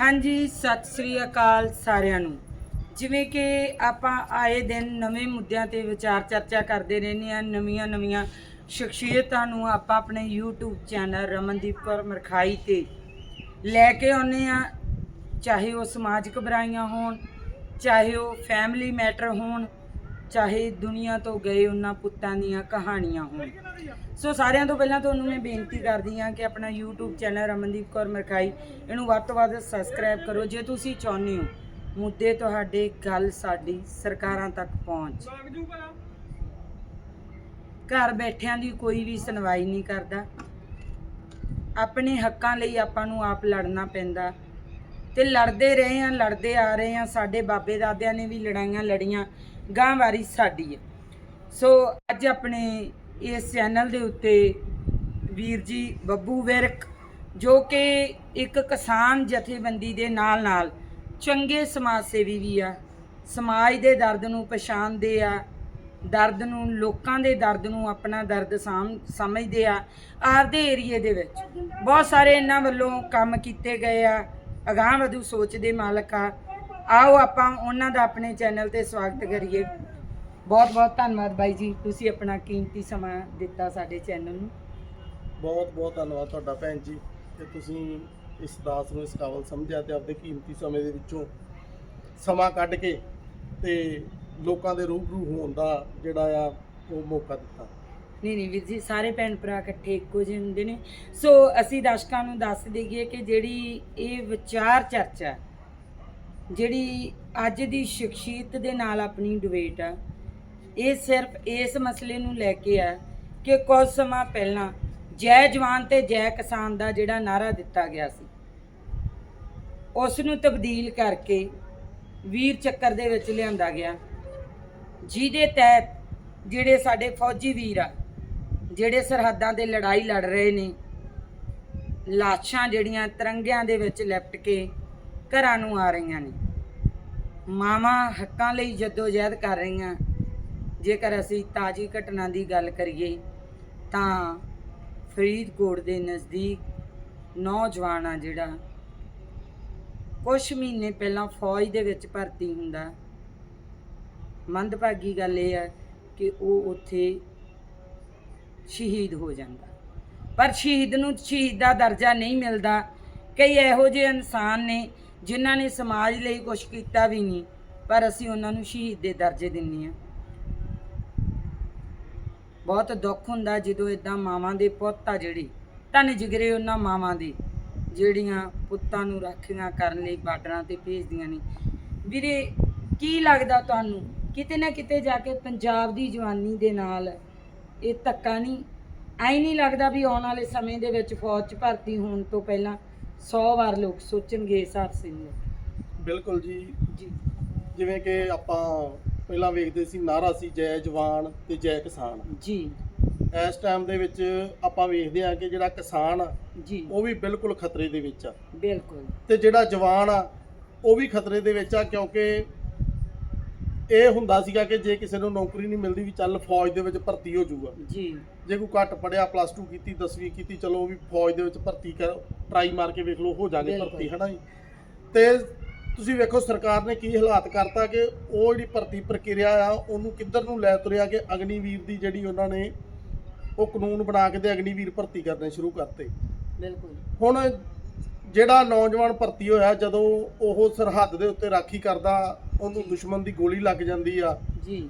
ਹਾਂਜੀ, ਸਤਿ ਸ੍ਰੀ ਅਕਾਲ ਸਾਰਿਆਂ ਨੂੰ। ਜਿਵੇਂ ਕਿ ਆਪਾਂ ਆਏ ਦਿਨ ਨਵੇਂ ਮੁੱਦਿਆਂ ਤੇ ਵਿਚਾਰ ਚਰਚਾ ਕਰਦੇ ਰਹਿੰਦੇ ਆ ਨਵੀਆਂ ਨਵੀਆਂ ਸ਼ਖਸੀਅਤਾਂ ਨੂੰ ਆਪਾਂ ਆਪਣੇ YouTube ਚੈਨਲ ਰਮਨਦੀਪ ਕੌਰ ਮਰਖਾਈ ਤੇ ਲੈ ਕੇ ਆਉਨੇ ਆ ਚਾਹੇ ਉਹ ਸਮਾਜਿਕ ਬੁਰਾਈਆਂ ਹੋਣ, ਚਾਹੇ ਉਹ ਫੈਮਿਲੀ ਮੈਟਰ ਹੋਣ ਚਾਹੇ ਦੁਨੀਆ ਤੋਂ ਗਏ ਉਹਨਾਂ ਪੁੱਤਾਂ ਦੀਆਂ ਕਹਾਣੀਆਂ ਹੋਣ। ਸੋ ਸਾਰਿਆਂ ਤੋਂ ਪਹਿਲਾਂ ਤੁਹਾਨੂੰ ਮੈਂ ਬੇਨਤੀ ਕਰਦੀ ਹਾਂ ਕਿ ਆਪਣਾ YouTube ਚੈਨਲ ਰਮਨਦੀਪ ਕੌਰ ਮਰਖਾਈ, ਇਹਨੂੰ ਵੱਧ ਤੋਂ ਵੱਧ ਸਬਸਕ੍ਰਾਈਬ ਕਰੋ। ਜੇ ਤੁਸੀਂ ਚਾਹੁੰਦੇ ਹੋ ਮੁੱਦੇ ਤੁਹਾਡੇ ਗੱਲ ਸਾਡੀ ਸਰਕਾਰਾਂ ਤੱਕ ਪਹੁੰਚ। ਘਰ ਬੈਠਿਆਂ ਦੀ ਕੋਈ ਵੀ ਸੁਣਵਾਈ ਨਹੀਂ ਕਰਦਾ। ਆਪਣੇ ਹੱਕਾਂ ਲਈ ਆਪਾਂ ਨੂੰ ਆਪ ਲੜਨਾ ਪੈਂਦਾ। ਤੇ ਲੜਦੇ ਰਹੇ ਆ ਲੜਦੇ ਆ ਰਹੇ ਆ ਸਾਡੇ ਬਾਬੇ ਦਾਦਿਆਂ ਨੇ ਵੀ ਲੜਾਈਆਂ ਲੜੀਆਂ। ਗਾਂ ਵਾਰੀ ਸਾਡੀ ਹੈ। ਸੋ ਅੱਜ ਆਪਣੇ ਇਸ ਚੈਨਲ ਦੇ ਉੱਤੇ ਵੀਰ ਜੀ ਬੱਬੂ ਵਿਰਕ, ਜੋ ਕਿ ਇੱਕ ਕਿਸਾਨ ਜਥੇਬੰਦੀ ਦੇ ਨਾਲ ਨਾਲ ਚੰਗੇ ਸਮਾਜ ਸੇਵੀ ਵੀ ਆ, ਸਮਾਜ ਦੇ ਦਰਦ ਨੂੰ ਪਛਾਣਦੇ ਆ, ਦਰਦ ਨੂੰ, ਲੋਕਾਂ ਦੇ ਦਰਦ ਨੂੰ ਆਪਣਾ ਦਰਦ ਸਾਮ, ਸਮਝਦੇ ਆ ਆਪਦੇ ਏਰੀਏ ਦੇ ਵਿੱਚ। ਬਹੁਤ ਸਾਰੇ ਇਹਨਾਂ ਵੱਲੋਂ ਕੰਮ ਕੀਤੇ ਗਏ ਆ ਅਗਾਂਹ ਵਧੂ ਸੋਚ ਦੇ ਮਾਲਕ ਆ। ਆਓ ਆਪਾਂ ਉਹਨਾਂ ਦਾ ਆਪਣੇ ਚੈਨਲ ਤੇ ਸਵਾਗਤ ਕਰੀਏ। ਬਹੁਤ ਬਹੁਤ ਧੰਨਵਾਦ ਬਾਈ ਜੀ ਤੁਸੀਂ ਆਪਣਾ ਕੀਮਤੀ ਸਮਾਂ ਦਿੱਤਾ ਸਾਡੇ ਚੈਨਲ ਨੂੰ। ਬਹੁਤ ਬਹੁਤ ਧੰਨਵਾਦ ਤੁਹਾਡਾ ਭੈਣ ਜੀ ਕਿ ਤੁਸੀਂ ਇਸ ਦਾਸ ਨੂੰ ਇਸ ਕਾਬਲ ਸਮਝਿਆ ਤੇ ਆਪਦੇ ਕੀਮਤੀ ਸਮੇਂ ਦੇ ਵਿੱਚੋਂ ਸਮਾਂ ਕੱਢ ਕੇ ਤੇ ਲੋਕਾਂ ਦੇ ਰੂਬਰੂ ਹੋਣ ਦਾ ਜਿਹੜਾ ਆ ਉਹ ਮੌਕਾ ਦਿੱਤਾ। ਨਹੀਂ ਨਹੀਂ ਵੀਰ ਜੀ ਸਾਰੇ ਭੈਣ ਭਰਾ ਇਕੱਠੇ ਇੱਕੋ ਜਿਹੇ ਹੁੰਦੇ ਨੇ। ਸੋ ਅਸੀਂ ਦਰਸ਼ਕਾਂ ਨੂੰ ਦੱਸ ਦਈਏ ਕਿ ਜਿਹੜੀ ਇਹ ਵਿਚਾਰ ਚਰਚਾ ਜਿਹੜੀ ਅੱਜ ਦੀ ਸ਼ਖਸੀਅਤ ਦੇ ਨਾਲ ਆਪਣੀ ਡਿਬੇਟ ਆ, ਇਹ ਸਿਰਫ ਇਸ ਮਸਲੇ ਨੂੰ ਲੈ ਕੇ ਆ ਕਿ ਕੁਝ ਸਮਾਂ ਪਹਿਲਾਂ ਜੈ ਜਵਾਨ ਤੇ ਜੈ ਕਿਸਾਨ ਦਾ ਜਿਹੜਾ ਨਾਰਾ ਦਿੱਤਾ ਗਿਆ ਸੀ ਉਸ ਨੂੰ ਤਬਦੀਲ ਕਰਕੇ ਵੀਰ ਚੱਕਰ ਦੇ ਵਿੱਚ ਲਿਆਂਦਾ ਗਿਆ, ਜਿਹਦੇ ਤਹਿਤ ਜਿਹੜੇ ਸਾਡੇ ਫੌਜੀ ਵੀਰ ਆ, ਜਿਹੜੇ ਸਰਹੱਦਾਂ ਤੇ ਲੜਾਈ ਲੜ ਰਹੇ ਨੇ, ਲਾਸ਼ਾਂ ਜਿਹੜੀਆਂ ਤਿਰੰਗਿਆਂ ਦੇ ਵਿੱਚ ਲਿਪਟ ਕੇ ਘਰਾਂ ਨੂੰ ਆ ਰਹੀਆਂ ਨੇ। ਮਾਵਾਂ ਹੱਕਾਂ ਲਈ ਜਦੋਜਹਿਦ ਕਰ ਰਹੀਆਂ। ਜੇਕਰ ਅਸੀਂ ਤਾਜੀ ਘਟਨਾ ਦੀ ਗੱਲ ਕਰੀਏ, ਤਾਂ ਫਰੀਦਕੋਟ ਦੇ ਨਜ਼ਦੀਕ ਨੌਜਵਾਨ ਆ ਜਿਹੜਾ ਕੁਝ ਮਹੀਨੇ ਪਹਿਲਾਂ ਫੌਜ ਦੇ ਵਿੱਚ ਭਰਤੀ ਹੁੰਦਾ। ਮੰਦਭਾਗੀ ਗੱਲ ਇਹ ਹੈ ਕਿ ਉਹ ਉੱਥੇ ਸ਼ਹੀਦ ਹੋ ਜਾਂਦਾ। ਪਰ ਸ਼ਹੀਦ ਨੂੰ ਸ਼ਹੀਦ ਦਾ ਦਰਜਾ ਨਹੀਂ ਮਿਲਦਾ। ਕਈ ਇਹੋ ਜਿਹੇ ਇਨਸਾਨ ਨੇ ਜਿਨ੍ਹਾਂ ਨੇ ਸਮਾਜ ਲਈ ਕੁਝ ਕੀਤਾ ਵੀ ਨਹੀਂ, ਪਰ ਅਸੀਂ ਉਹਨਾਂ ਨੂੰ ਸ਼ਹੀਦ ਦੇ ਦਰਜੇ ਦਿੰਨੇ ਆ ਬਹੁਤ ਦੁੱਖ ਹੁੰਦਾ ਜਦੋਂ ਇਦਾਂ ਮਾਵਾਂ ਦੇ ਪੁੱਤ ਆ ਜਿਹੜੇ, ਧੰਨ ਜਿਗਰੇ ਉਹਨਾਂ ਮਾਵਾਂ ਦੇ, ਜਿਹੜੀਆਂ ਪੁੱਤਾਂ ਨੂੰ ਰਾਖੀਆਂ ਕਰਨ ਲਈ ਬਾਰਡਰਾਂ ਤੇ ਭੇਜਦੀਆਂ ਨੇ। ਵੀਰੇ, ਕੀ ਲੱਗਦਾ ਤੁਹਾਨੂੰ? ਕਿਤੇ ਨਾ ਕਿਤੇ ਜਾ ਕੇ ਪੰਜਾਬ ਦੀ ਜਵਾਨੀ ਦੇ ਨਾਲ ਇਹ ਧੱਕਾ ਨਹੀਂ? ਐ ਨਹੀਂ ਲੱਗਦਾ ਵੀ ਆਉਣ ਵਾਲੇ ਸਮੇਂ ਦੇ ਵਿੱਚ ਫੌਜ 'ਚ ਭਰਤੀ ਹੋਣ ਤੋਂ ਪਹਿਲਾਂ 100 ਵਾਰ ਲੋਕ ਸੋਚਣਗੇ ਹਾਦਸੇ ਨੂੰ। ਬਿਲਕੁਲ ਜੀ। ਜੀ। ਜਿਵੇਂ ਕਿ ਆਪਾਂ ਪਹਿਲਾਂ ਵੇਖਦੇ ਸੀ ਨਾਰਾ ਸੀ ਜੈ ਜਵਾਨ ਤੇ ਜੈ ਕਿਸਾਨ। ਜੀ। ਇਸ ਟਾਈਮ ਦੇ ਵਿੱਚ ਆਪਾਂ ਵੇਖਦੇ ਆ ਕਿ ਜਿਹੜਾ ਕਿਸਾਨ ਆ ਜੀ। ਉਹ ਵੀ ਬਿਲਕੁਲ ਖਤਰੇ ਦੇ ਵਿੱਚ ਆ। ਬਿਲਕੁਲ। ਤੇ ਜਿਹੜਾ ਜਵਾਨ ਆ ਉਹ ਵੀ ਖਤਰੇ ਦੇ ਵਿੱਚ ਆ ਕਿਉਂਕਿ ਇਹ ਹੁੰਦਾ ਸੀਗਾ ਕਿ ਜੇ ਕਿਸੇ ਨੂੰ ਨੌਕਰੀ ਨਹੀਂ ਮਿਲਦੀ ਵੀ ਚੱਲ ਫੌਜ ਦੇ ਵਿੱਚ ਭਰਤੀ ਹੋ ਜਾਊਗਾ। ਜੀ। ਜੇ ਕੋਈ ਘੱਟ ਪੜਿਆ ਪਲੱਸ 2 ਕੀਤੀ 10ਵੀਂ ਕੀਤੀ ਚਲੋ ਉਹ ਵੀ ਫੌਜ ਦੇ ਵਿੱਚ ਭਰਤੀ ਕਰ ਟਰਾਈ ਮਾਰ ਕੇ ਵੇਖ ਲਓ ਹੋ ਜਾਗੇ। ਭਰਤੀ ਹਨਾ ਜੀ? ਤੇ ਤੁਸੀਂ ਵੇਖੋ ਸਰਕਾਰ ਨੇ ਕੀ ਹਾਲਾਤ ਕਰਤਾ ਕਿ ਉਹ ਜਿਹੜੀ ਭਰਤੀ ਪ੍ਰਕਿਰਿਆ ਆ ਉਹਨੂੰ ਕਿੱਧਰ ਨੂੰ ਲੈ ਤੁਰਿਆ ਕਿ ਅਗਨੀਵੀਰ ਦੀ ਜਿਹੜੀ ਉਹਨਾਂ ਨੇ ਉਹ ਕਾਨੂੰਨ ਬਣਾ ਕੇ ਤੇ ਅਗਨੀਵੀਰ ਭਰਤੀ ਕਰਨੇ ਸ਼ੁਰੂ ਕਰਤੇ। ਬਿਲਕੁਲ। ਹੁਣ ਜਿਹੜਾ ਨੌਜਵਾਨ ਭਰਤੀ ਹੋਇਆ ਜਦੋਂ ਉਹ ਸਰਹੱਦ ਦੇ ਉੱਤੇ ਰਾਖੀ ਕਰਦਾ ਉਹਨੂੰ ਦੁਸ਼ਮਣ ਦੀ ਗੋਲੀ ਲੱਗ ਜਾਂਦੀ ਆ। ਜੀ।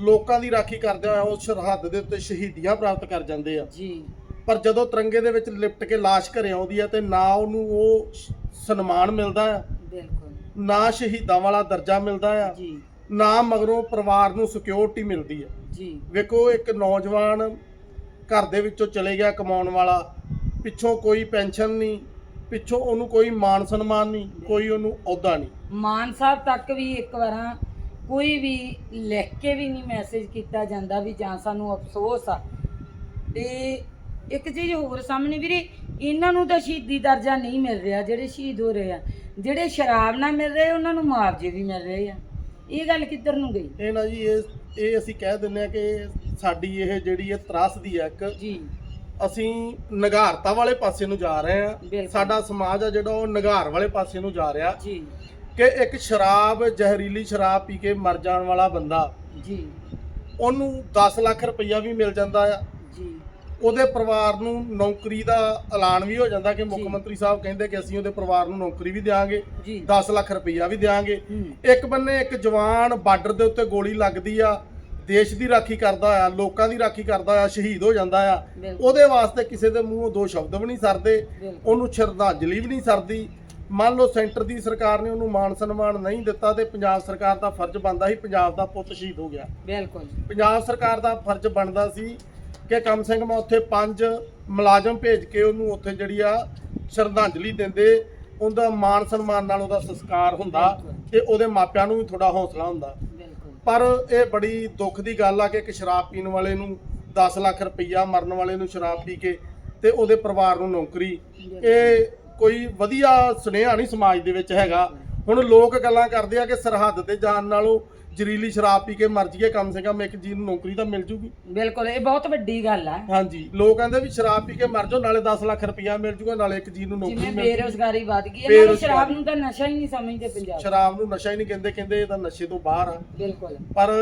ਲੋਕਾਂ ਦੀ ਰਾਖੀ ਕਰਦੇ ਹੋਇਆ ਉਹ ਸਰਹੱਦ ਦੇ ਉੱਤੇ ਸ਼ਹੀਦੀਆਂ ਪ੍ਰਾਪਤ ਕਰ ਜਾਂਦੇ ਆ। ਜੀ। ਪਰ ਜਦੋਂ ਤਿਰੰਗੇ ਦੇ ਵਿੱਚ ਲਿਪਟ ਕੇ ਲਾਸ਼ ਘਰੇ ਆਉਂਦੀ ਆ ਤੇ ਨਾ ਉਹਨੂੰ ਉਹ ਸਨਮਾਨ ਮਿਲਦਾ ਆ। ਬਿਲਕੁਲ। ਨਾ ਸ਼ਹੀਦਾਂ ਵਾਲਾ ਦਰਜਾ ਮਿਲਦਾ ਆ। ਜੀ। ਨਾ ਮਗਰੋਂ ਪਰਿਵਾਰ ਨੂੰ ਸਿਕਿਉਰਿਟੀ ਮਿਲਦੀ ਆ। ਜੀ। ਵੇਖੋ ਇੱਕ ਨੌਜਵਾਨ ਘਰ ਦੇ ਵਿੱਚੋਂ ਚਲੇ ਗਿਆ ਕਮਾਉਣ ਵਾਲਾ। ਪਿੱਛੋਂ ਕੋਈ ਪੈਨਸ਼ਨ ਨਹੀਂ ਪਿੱਛੋਂ ਉਹਨੂੰ ਕੋਈ ਮਾਨ ਸਨਮਾਨ ਨਹੀਂ ਕੋਈ ਉਹਨੂੰ ਅਹੁਦਾ ਨਹੀਂ। ਮਾਨ ਸਾਹਿਬ ਤੱਕ ਵੀ ਇੱਕ ਵਾਰਾਂ ਕੋਈ ਵੀ ਲਿਖ ਕੇ ਵੀ ਨਹੀਂ ਮੈਸੇਜ ਕੀਤਾ ਜਾਂਦਾ ਵੀ ਜਾਂ ਸਾਨੂੰ ਅਫਸੋਸ ਆ। ਤੇ ਇੱਕ ਚੀਜ਼ ਹੋਰ ਸਾਹਮਣੇ ਵੀਰੇ ਇਹਨਾਂ ਨੂੰ ਤਾਂ ਸ਼ਹੀਦੀ ਦਰਜਾ ਨਹੀਂ ਮਿਲ ਰਿਹਾ ਜਿਹੜੇ ਸ਼ਹੀਦ ਹੋ ਰਹੇ ਆ। ਜਿਹੜੇ ਸ਼ਰਾਬ ਨਾਲ ਮਿਲ ਰਹੇ ਉਹਨਾਂ ਨੂੰ ਮੁਆਵਜ਼ੇ ਵੀ ਮਿਲ ਰਹੇ ਆ। ਇਹ ਗੱਲ ਕਿੱਧਰ ਨੂੰ ਗਈ? ਇਹ ਨਾ ਜੀ ਇਹ ਇਹ ਅਸੀਂ ਕਹਿ ਦਿੰਦੇ ਆ ਕਿ ਸਾਡੀ ਇਹ ਜਿਹੜੀ ਇਹ ਤਰਾਸਦੀ ਆ ਇੱਕ ਜੀ। ਅਸੀਂ ਨਗਾਰਤਾ ਵਾਲੇ ਪਾਸੇ ਨੂੰ ਜਾ ਰਹੇ ਬਿਲਕੁਲ। ਸਾਡਾ ਸਮਾਜ ਆ ਜਿਹੜਾ ਉਹ ਨਗਾਰ ਵਾਲੇ ਪਾਸੇ ਨੂੰ ਜਾ ਰਿਹਾ। ਜੀ। ਕਿ ਇੱਕ ਸ਼ਰਾਬ ਜ਼ਹਿਰੀਲੀ ਸ਼ਰਾਬ ਪੀ ਕੇ ਮਰ ਜਾਣ ਵਾਲਾ ਬੰਦਾ ਜੀ। ਉਹਨੂੰ 10 ਲੱਖ ਰੁਪਈਆ ਵੀ ਮਿਲ ਜਾਂਦਾ ਆ। ਜੀ। ਉਹਦੇ ਪਰਿਵਾਰ ਨੂੰ ਨੌਕਰੀ ਦਾ ਐਲਾਨ ਵੀ ਹੋ ਜਾਂਦਾ ਕਿ ਮੁੱਖ ਜੀ। ਮੰਤਰੀ ਸਾਹਿਬ ਕਹਿੰਦੇ ਕਿ ਅਸੀਂ ਉਹਦੇ ਪਰਿਵਾਰ ਨੂੰ ਨੌਕਰੀ ਵੀ ਦੇਵਾਂਗੇ ਜੀ। 10 ਲੱਖ ਰੁਪਈਆ ਵੀ ਦੇਵਾਂਗੇ ਹੂੰ। ਇੱਕ ਬੰਨੇ ਇੱਕ ਜਵਾਨ ਬਾਰਡਰ ਦੇ ਉੱਤੇ ਗੋਲੀ ਲੱਗਦੀ ਆ। ਦੇਸ਼ ਦੀ ਰਾਖੀ ਕਰਦਾ ਆ ਲੋਕਾਂ ਦੀ ਰਾਖੀ ਕਰਦਾ ਆ ਸ਼ਹੀਦ ਹੋ ਜਾਂਦਾ ਆ। ਬਿਲਕੁਲ। ਉਹਦੇ ਵਾਸਤੇ ਕਿਸੇ ਦੇ ਮੂੰਹੋਂ ਦੋ ਸ਼ਬਦ ਵੀ ਨਹੀਂ ਸਰਦੇ ਬਿਲਕੁਲ। ਉਹਨੂੰ ਸ਼ਰਧਾਂਜਲੀ ਵੀ ਨਹੀਂ ਸਰਦੀ। ਮੰਨ ਲਓ ਸੈਂਟਰ ਦੀ ਸਰਕਾਰ ਨੇ ਉਹਨੂੰ ਮਾਨ ਸਨਮਾਨ ਨਹੀਂ ਦਿੱਤਾ ਤੇ ਪੰਜਾਬ ਸਰਕਾਰ ਦਾ ਫਰਜ਼ ਬਣਦਾ ਸੀ ਪੰਜਾਬ ਦਾ ਪੁੱਤ ਸ਼ਹੀਦ ਹੋ ਗਿਆ। ਬਿਲਕੁਲ। ਪੰਜਾਬ ਸਰਕਾਰ ਦਾ ਫਰਜ਼ ਬਣਦਾ ਸੀ ਕਿ ਕਮ ਸੇ ਕਮ ਉੱਥੇ ਪੰਜ ਮੁਲਾਜ਼ਮ ਭੇਜ ਕੇ ਉਹਨੂੰ ਉੱਥੇ ਜਿਹੜੀ ਆ ਸ਼ਰਧਾਂਜਲੀ ਦਿੰਦੇ ਉਹਦਾ ਮਾਨ ਸਨਮਾਨ ਨਾਲ ਉਹਦਾ ਸੰਸਕਾਰ ਹੁੰਦਾ ਤੇ ਉਹਦੇ ਮਾਪਿਆਂ ਨੂੰ ਵੀ ਥੋੜਾ ਹੌਸਲਾ ਹੁੰਦਾ। ਪਰ ਇਹ ਬੜੀ ਦੁੱਖ ਦੀ ਗੱਲ ਆ ਕਿ ਇੱਕ ਸ਼ਰਾਬ ਪੀਣ ਵਾਲੇ ਨੂੰ 10 ਲੱਖ ਰੁਪਈਆ, ਮਰਨ ਵਾਲੇ ਨੂੰ ਸ਼ਰਾਬ ਪੀ ਕੇ ਤੇ ਉਹਦੇ ਪਰਿਵਾਰ ਨੂੰ ਨੌਕਰੀ। ਇਹ ਕੋਈ ਵਧੀਆ ਸੁਨੇਹਾ ਨਹੀਂ ਸਮਾਜ ਦੇ ਵਿੱਚ ਹੈਗਾ। ਹੁਣ ਲੋਕ ਗੱਲਾਂ ਕਰਦੇ ਆ ਕਿ ਸਰਹੱਦ ਤੇ ਜਾਣ ਨਾਲੋਂ ਜ਼ਰੀਲੀ ਸ਼ਰਾਬ ਪੀ ਕੇ ਮਰ ਜੀਏ ਕਮ ਸੇ ਕਮ ਇੱਕ ਜੀ ਨੂੰ ਨੌਕਰੀ ਤਾਂ ਮਿਲ ਜੂਗੀ। ਬਿਲਕੁਲ ਇਹ ਬਹੁਤ ਵੱਡੀ ਗੱਲ ਆ। ਹਾਂਜੀ ਲੋਕ ਕਹਿੰਦੇ ਵੀ ਸ਼ਰਾਬ ਪੀ ਕੇ ਮਰ ਜਾਓ ਨਾਲੇ 10 ਲੱਖ ਰੁਪਈਆ ਮਿਲ ਜੂਗਾ ਨਾਲੇ ਇੱਕ ਜੀ ਨੂੰ ਨੌਕਰੀ ਜਿਵੇਂ ਮਿਲ ਜੂਗੀ। ਬੇਰੋਜ਼ਗਾਰੀ ਵੱਧ ਗਈ ਹੈ ਇਹਨਾਂ ਨੂੰ ਬੇਰੁਜ਼ਗਾਰੀ। ਸ਼ਰਾਬ ਨੂੰ ਤਾਂ ਨਸ਼ਾ ਹੀ ਨਹੀਂ ਸਮਝਦੇ ਪੰਜਾਬ। ਸ਼ਰਾਬ ਨੂੰ ਨਸ਼ਾ ਹੀ ਨਹੀਂ ਕਹਿੰਦੇ ਕਹਿੰਦੇ ਇਹ ਤਾਂ ਨਸ਼ੇ ਤੋਂ ਬਾਹਰ ਆ। ਬਿਲਕੁਲ। ਪਰ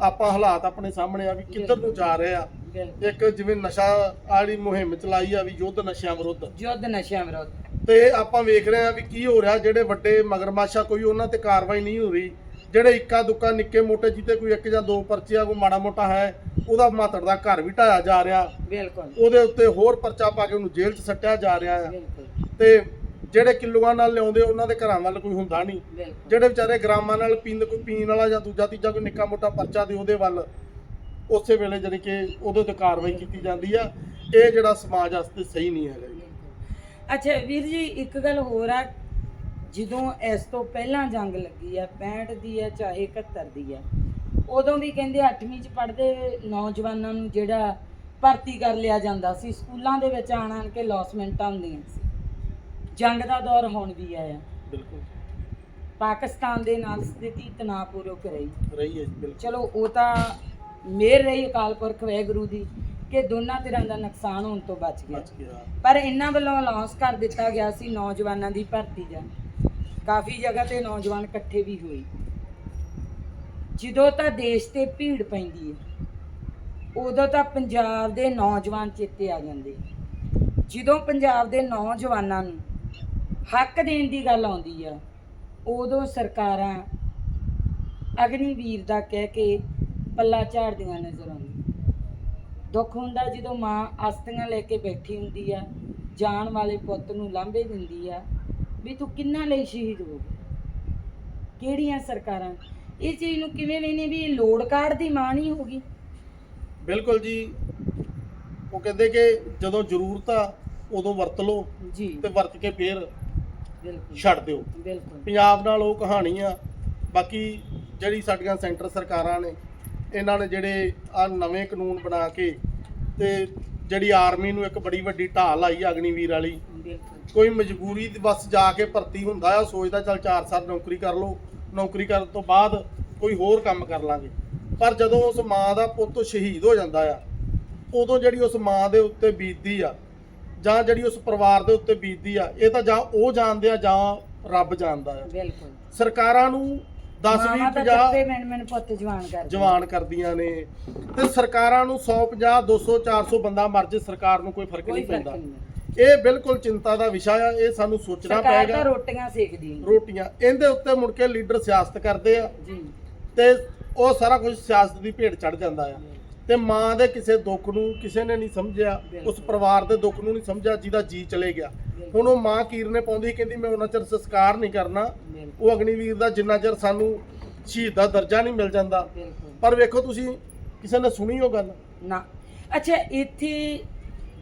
ਆਪਾਂ ਹਾਲਾਤ ਆਪਣੇ ਸਾਹਮਣੇ ਆ ਵੀ ਕਿੱਧਰ ਨੂੰ ਜਾ ਰਹੇ ਆ। ਬਿਲਕੁਲ। ਇੱਕ ਜਿਵੇਂ ਨਸ਼ਾ ਵਾਲੀ ਮੁਹਿੰਮ ਚਲਾਈ ਆ ਵੀ ਯੁੱਧ ਨਸ਼ਿਆਂ ਵਿਰੁੱਧ। ਯੁੱਧ ਨਸ਼ਿਆਂ ਵਿਰੁੱਧ। ਤੇ ਆਪਾਂ ਵੇਖ ਰਹੇ ਆ ਵੀ ਕੀ ਹੋ ਰਿਹਾ ਜਿਹੜੇ ਵੱਡੇ ਮਗਰਮਾਸ਼ਾ ਕੋਈ ਉਹਨਾਂ ਤੇ ਕਾਰਵਾਈ ਨਹੀਂ ਹੋ ਰਹੀ। ਜਿਹੜੇ ਇੱਕਾ ਦੁੱਕਾ ਨਿੱਕੇ ਮੋਟੇ ਜਿੱਤੇ ਕੋਈ ਇੱਕ ਜਾਂ ਦੋ ਪਰਚੇ ਆ ਕੋਈ ਮਾੜਾ ਮੋਟਾ ਹੈ ਉਹਦਾ ਮਾਤੜ ਦਾ ਘਰ ਵੀ ਢਾਇਆ ਜਾ ਰਿਹਾ। ਬਿਲਕੁਲ। ਉਹਦੇ ਉੱਤੇ ਹੋਰ ਪਰਚਾ ਪਾ ਕੇ ਉਹਨੂੰ ਜੇਲ੍ਹ 'ਚ ਸੱਟਿਆ ਜਾ ਰਿਹਾ ਬਿਲਕੁਲ। ਤੇ ਜਿਹੜੇ ਕਿਲੋਆਂ ਨਾਲ ਲਿਆਉਂਦੇ ਉਹਨਾਂ ਦੇ ਘਰਾਂ ਵੱਲ ਕੋਈ ਹੁੰਦਾ ਨਹੀਂ। ਬਿਲਕੁਲ। ਜਿਹੜੇ ਵਿਚਾਰੇ ਗ੍ਰਾਮਾਂ ਨਾਲ ਪੀਂਦ ਕੋਈ ਪੀਣ ਵਾਲਾ ਜਾਂ ਦੂਜਾ ਤੀਜਾ ਕੋਈ ਨਿੱਕਾ ਮੋਟਾ ਪਰਚਾ ਦੇ ਉਹਦੇ ਵੱਲ ਉਸੇ ਵੇਲੇ ਜਿਹੜੀ ਕਿ ਉਹਦੇ ਤੇ ਕਾਰਵਾਈ ਕੀਤੀ ਜਾਂਦੀ ਆ। ਇਹ ਜਿਹੜਾ ਸਮਾਜ ਵਾਸਤੇ ਸਹੀ ਨਹੀਂ ਹੈਗਾ। ਜੀ ਅੱਛਾ ਵੀਰ ਜੀ ਇੱਕ ਗੱਲ ਹੋਰ ਆ ਜਦੋਂ ਇਸ ਤੋਂ ਪਹਿਲਾਂ ਜੰਗ ਲੱਗੀ ਆ 65 ਦੀ ਆ ਚਾਹੇ 71 ਦੀ ਆ ਉਦੋਂ ਵੀ ਕਹਿੰਦੇ 8ਵੀਂ ਚ ਪੜ੍ਹਦੇ ਨੌਜਵਾਨਾਂ ਨੂੰ ਜਿਹੜਾ ਭਰਤੀ ਕਰ ਲਿਆ ਜਾਂਦਾ ਸੀ ਸਕੂਲਾਂ ਦੇ ਵਿੱਚ ਆਣ ਆਣ ਕੇ ਲੌਸਮੈਂਟਾਂ ਹੁੰਦੀਆਂ ਸੀ। ਜੰਗ ਦਾ ਦੌਰ ਹੁਣ ਵੀ ਆਇਆ। ਬਿਲਕੁਲ ਪਾਕਿਸਤਾਨ ਦੇ ਨਾਲ ਸਥਿਤੀ ਤਣਾਅਪੂਰਵਕ ਰਹੀ। ਰਹੀ ਹੈ ਬਿਲਕੁਲ। ਚਲੋ ਉਹ ਤਾਂ ਮੇਰ ਰਹੀ ਅਕਾਲ ਪੁਰਖ ਵਾਹਿਗੁਰੂ ਦੀ ਕਿ ਦੋਨਾਂ ਤਰ੍ਹਾਂ ਦਾ ਨੁਕਸਾਨ ਹੋਣ ਤੋਂ ਬਚ ਗਿਆ। ਬਚ ਗਿਆ। ਪਰ ਇਹਨਾਂ ਵੱਲੋਂ ਅਲਾਉਂਸ ਕਰ ਦਿੱਤਾ ਗਿਆ ਸੀ ਨੌਜਵਾਨਾਂ ਦੀ ਭਰਤੀ ਦਾ। ਕਾਫੀ ਜਗ੍ਹਾ ਤੇ ਨੌਜਵਾਨ ਇਕੱਠੇ ਵੀ ਹੋਏ। ਜਦੋਂ ਤਾਂ ਦੇਸ਼ ਤੇ ਭੀੜ ਪੈਂਦੀ ਹੈ ਉਦੋਂ ਤਾਂ ਪੰਜਾਬ ਦੇ ਨੌਜਵਾਨ ਚੇਤੇ ਆ ਜਾਂਦੇ। ਜਦੋਂ ਪੰਜਾਬ ਦੇ ਨੌਜਵਾਨਾਂ ਨੂੰ ਹੱਕ ਦੇਣ ਦੀ ਗੱਲ ਆਉਂਦੀ ਆ, ਉਦੋਂ ਸਰਕਾਰਾਂ ਅਗਨੀਵੀਰ ਦਾ ਕਹਿ ਕੇ ਪੱਲਾ ਝਾੜਦੀਆਂ ਨਜ਼ਰ ਆਉਂਦੀਆਂ। ਦੁੱਖ ਹੁੰਦਾ ਜਦੋਂ ਮਾਂ ਅਸਤੀਆਂ ਲੈ ਕੇ ਬੈਠੀ ਹੁੰਦੀ ਆ, ਜਾਣ ਵਾਲੇ ਪੁੱਤ ਨੂੰ ਲਾਂਭੇ ਦਿੰਦੀ ਆ ਵੀ ਤੂੰ ਕਿੰਨਾ ਲਈ ਸ਼ਹੀਦ ਹੋ ਗਿਆ ਕਿਹੜੀਆਂ ਸਰਕਾਰਾਂ? ਇਹ ਚੀਜ਼ ਨੂੰ ਕਿਵੇਂ ਲੈਣੀ ਵੀ ਲੋੜ ਕਾਰਡ ਦੀ ਮਾਂ ਨਹੀਂ ਹੋਗੀ ਬਿਲਕੁਲ ਜੀ। ਉਹ ਕਹਿੰਦੇ ਕਿ ਜਦੋਂ ਜ਼ਰੂਰਤ ਆ ਉਦੋਂ ਵਰਤ ਲਓ ਜੀ। ਤੇ ਵਰਤ ਕੇ ਫੇਰ ਬਿਲਕੁਲ। ਛੱਡ ਦਿਓ। ਬਿਲਕੁਲ। ਪੰਜਾਬ ਨਾਲ ਉਹ ਕਹਾਣੀ ਆ। ਬਾਕੀ ਜਿਹੜੀ ਸਾਡੀਆਂ ਸੈਂਟਰ ਸਰਕਾਰਾਂ ਨੇ ਇਹਨਾਂ ਨੇ ਜਿਹੜੇ ਆ ਨਵੇਂ ਕਾਨੂੰਨ ਬਣਾ ਕੇ ਤੇ ਜਿਹੜੀ ਆਰਮੀ ਨੂੰ ਇੱਕ ਬੜੀ ਵੱਡੀ ਢਾਲ ਲਾਈ ਅਗਨੀਵੀਰ ਵਾਲੀ ਬਿਲਕੁਲ। ਕੋਈ ਮਜਬੂਰੀ ਦੇ ਬਸ ਜਾ ਕੇ ਭਰਤੀ ਹੁੰਦਾ ਆ ਸੋਚਦਾ ਚੱਲ 4 ਸਾਲ ਨੌਕਰੀ ਕਰ ਲਓ ਨੌਕਰੀ ਕਰਨ ਤੋਂ ਬਾਅਦ ਕੋਈ ਹੋਰ ਕੰਮ ਕਰ ਲਾਂਗੇ। ਪਰ ਜਦੋਂ ਉਸ ਮਾਂ ਦਾ ਪੁੱਤ ਸ਼ਹੀਦ ਹੋ ਜਾਂਦਾ ਆ ਉਦੋਂ ਜਿਹੜੀ ਉਸ ਮਾਂ ਦੇ ਉੱਤੇ ਬੀਤਦੀ ਆ ਜਾਂ ਜਿਹੜੀ ਉਸ ਪਰਿਵਾਰ ਦੇ ਉੱਤੇ ਬੀਤਦੀ ਆ ਇਹ ਤਾਂ ਜਾਂ ਉਹ ਜਾਣਦੇ ਆ ਜਾਂ ਰੱਬ ਜਾਣਦਾ ਆ। ਬਿਲਕੁਲ। ਸਰਕਾਰਾਂ ਨੂੰ 10 20 ਮਾਵਾਂ ਤਾਂ 50 ਚੱਪੇ ਮਿੰਟ ਮਿੰਟ ਪੁੱਤ ਜਵਾਨ ਕਰ ਜਵਾਨ ਕਰਦੀਆਂ ਨੇ। ਤੇ ਸਰਕਾਰਾਂ ਨੂੰ 150 200 400 ਬੰਦਾ ਮਰ ਜੇ ਸਰਕਾਰ ਨੂੰ ਕੋਈ ਫ਼ਰਕ ਨਹੀਂ ਪੈਂਦਾ। ਇਹ ਬਿਲਕੁਲ ਚਿੰਤਾ ਦਾ ਵਿਸ਼ਾ ਆ ਇਹ ਸਾਨੂੰ ਸੋਚਣਾ ਸਰਕਾਰ ਪਏਗਾ। ਰੋਟੀਆਂ ਸੇਕਦੀ ਨਹੀਂ। ਰੋਟੀਆਂ ਇਹਦੇ ਉੱਤੇ ਮੁੜ ਕੇ ਲੀਡਰ ਸਿਆਸਤ ਕਰਦੇ ਆ। ਜੀ। ਤੇ ਉਹ ਸਾਰਾ ਕੁਝ ਸਿਆਸਤ ਦੀ ਭੇਟ ਚੜ ਜਾਂਦਾ ਆ। ਤੇ ਮਾਂ ਦੇ ਕਿਸੇ ਦੁੱਖ ਨੂੰ ਕਿਸੇ ਨੇ ਨਹੀਂ ਸਮਝਿਆ ਉਸ ਪਰਿਵਾਰ ਦੇ ਦੁੱਖ ਨੂੰ ਨਹੀਂ ਸਮਝਿਆ ਜਿਹਦਾ ਜੀ ਚਲੇ ਗਿਆ। ਹੁਣ ਉਹ ਮਾਂ ਕੀਰਨੇ ਪਾਉਂਦੀ ਕਹਿੰਦੀ ਮੈਂ ਉਹਨਾਂ ਚਿਰ ਸੰਸਕਾਰ ਨਹੀਂ ਕਰਨਾ। ਬਿਲਕੁਲ। ਉਹ ਅਗਨੀਵੀਰ ਦਾ ਜਿੰਨਾ ਚਿਰ ਸਾਨੂੰ ਸ਼ਹੀਦ ਦਾ ਦਰਜਾ ਨਹੀਂ ਮਿਲ ਜਾਂਦਾ। ਬਿਲਕੁਲ। ਪਰ ਵੇਖੋ ਤੁਸੀਂ ਕਿਸੇ ਨੇ ਸੁਣੀ ਉਹ ਗੱਲ? ਨਾ। ਅੱਛਾ ਇੱਥੇ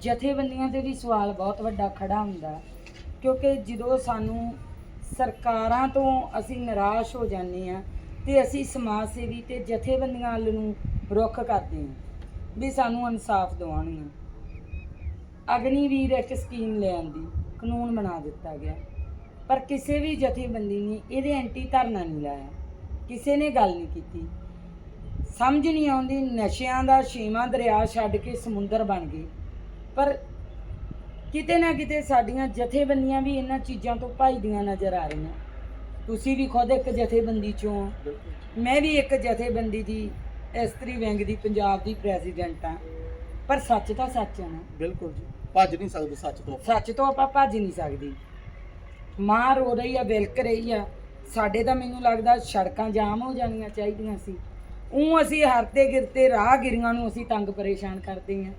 ਜਥੇਬੰਦੀਆਂ ਤੇ ਵੀ ਸਵਾਲ ਬਹੁਤ ਵੱਡਾ ਖੜਾ ਹੁੰਦਾ ਕਿਉਂਕਿ ਜਦੋਂ ਸਾਨੂੰ ਸਰਕਾਰਾਂ ਤੋਂ ਅਸੀਂ ਨਿਰਾਸ਼ ਹੋ ਜਾਂਦੇ ਆ ਤੇ ਅਸੀਂ ਸਮਾਜ ਸੇਵੀ ਤੇ ਜਥੇਬੰਦੀਆਂ ਵੱਲ ਨੂੰ ਰੁੱਖ ਕਰਦੇ ਹਾਂ ਵੀ ਸਾਨੂੰ ਇਨਸਾਫ ਦਿਵਾਉਣਗੇ। ਅਗਨੀਵੀਰ ਇੱਕ ਸਕੀਮ ਲੈ ਆਂਦੀ ਕਾਨੂੰਨ ਬਣਾ ਦਿੱਤਾ ਗਿਆ, ਪਰ ਕਿਸੇ ਵੀ ਜਥੇਬੰਦੀ ਨੇ ਇਹਦੇ ਐਂਟੀ ਧਰਨਾ ਨਹੀਂ ਲਾਇਆ, ਕਿਸੇ ਨੇ ਗੱਲ ਨਹੀਂ ਕੀਤੀ। ਸਮਝ ਨਹੀਂ ਆਉਂਦੀ ਨਸ਼ਿਆਂ ਦਾ ਛੇਵਾਂ ਦਰਿਆ ਛੱਡ ਕੇ ਸਮੁੰਦਰ ਬਣ ਗਏ ਪਰ ਕਿਤੇ ਨਾ ਕਿਤੇ ਸਾਡੀਆਂ ਜਥੇਬੰਦੀਆਂ ਵੀ ਇਹਨਾਂ ਚੀਜ਼ਾਂ ਤੋਂ ਭੱਜਦੀਆਂ ਨਜ਼ਰ ਆ ਰਹੀਆਂ। ਤੁਸੀਂ ਵੀ ਖੁਦ ਇੱਕ ਜਥੇਬੰਦੀ ਚੋਂ ਆ ਬਿਲਕੁਲ ਮੈਂ ਵੀ ਇੱਕ ਜਥੇਬੰਦੀ ਦੀ ਇਸਤਰੀ ਵਿੰਗ ਦੀ ਪੰਜਾਬ ਦੀ ਪ੍ਰੈਜ਼ੀਡੈਂਟ ਆ ਪਰ ਸੱਚ ਤਾਂ ਸੱਚ ਆ ਨਾ। ਬਿਲਕੁਲ ਜੀ। ਭੱਜ ਨਹੀਂ ਸਕਦੇ ਸੱਚ ਤੋਂ ਸੱਚ ਤੋਂ ਆਪਾਂ ਭੱਜ ਨਹੀਂ ਸਕਦੀ। ਮਾਂ ਰੋ ਰਹੀ ਆ ਵਿਲਕ ਰਹੀ ਆ। ਸਾਡੇ ਤਾਂ ਮੈਨੂੰ ਲੱਗਦਾ ਸੜਕਾਂ ਜਾਮ ਹੋ ਜਾਣੀਆਂ ਚਾਹੀਦੀਆਂ ਸੀ। ਉਹ ਅਸੀਂ ਹਰਤੇ ਗਿਰਤੇ ਰਾਹਗੀਰੀਆਂ ਨੂੰ ਅਸੀਂ ਤੰਗ ਪਰੇਸ਼ਾਨ ਕਰਦੇ ਆ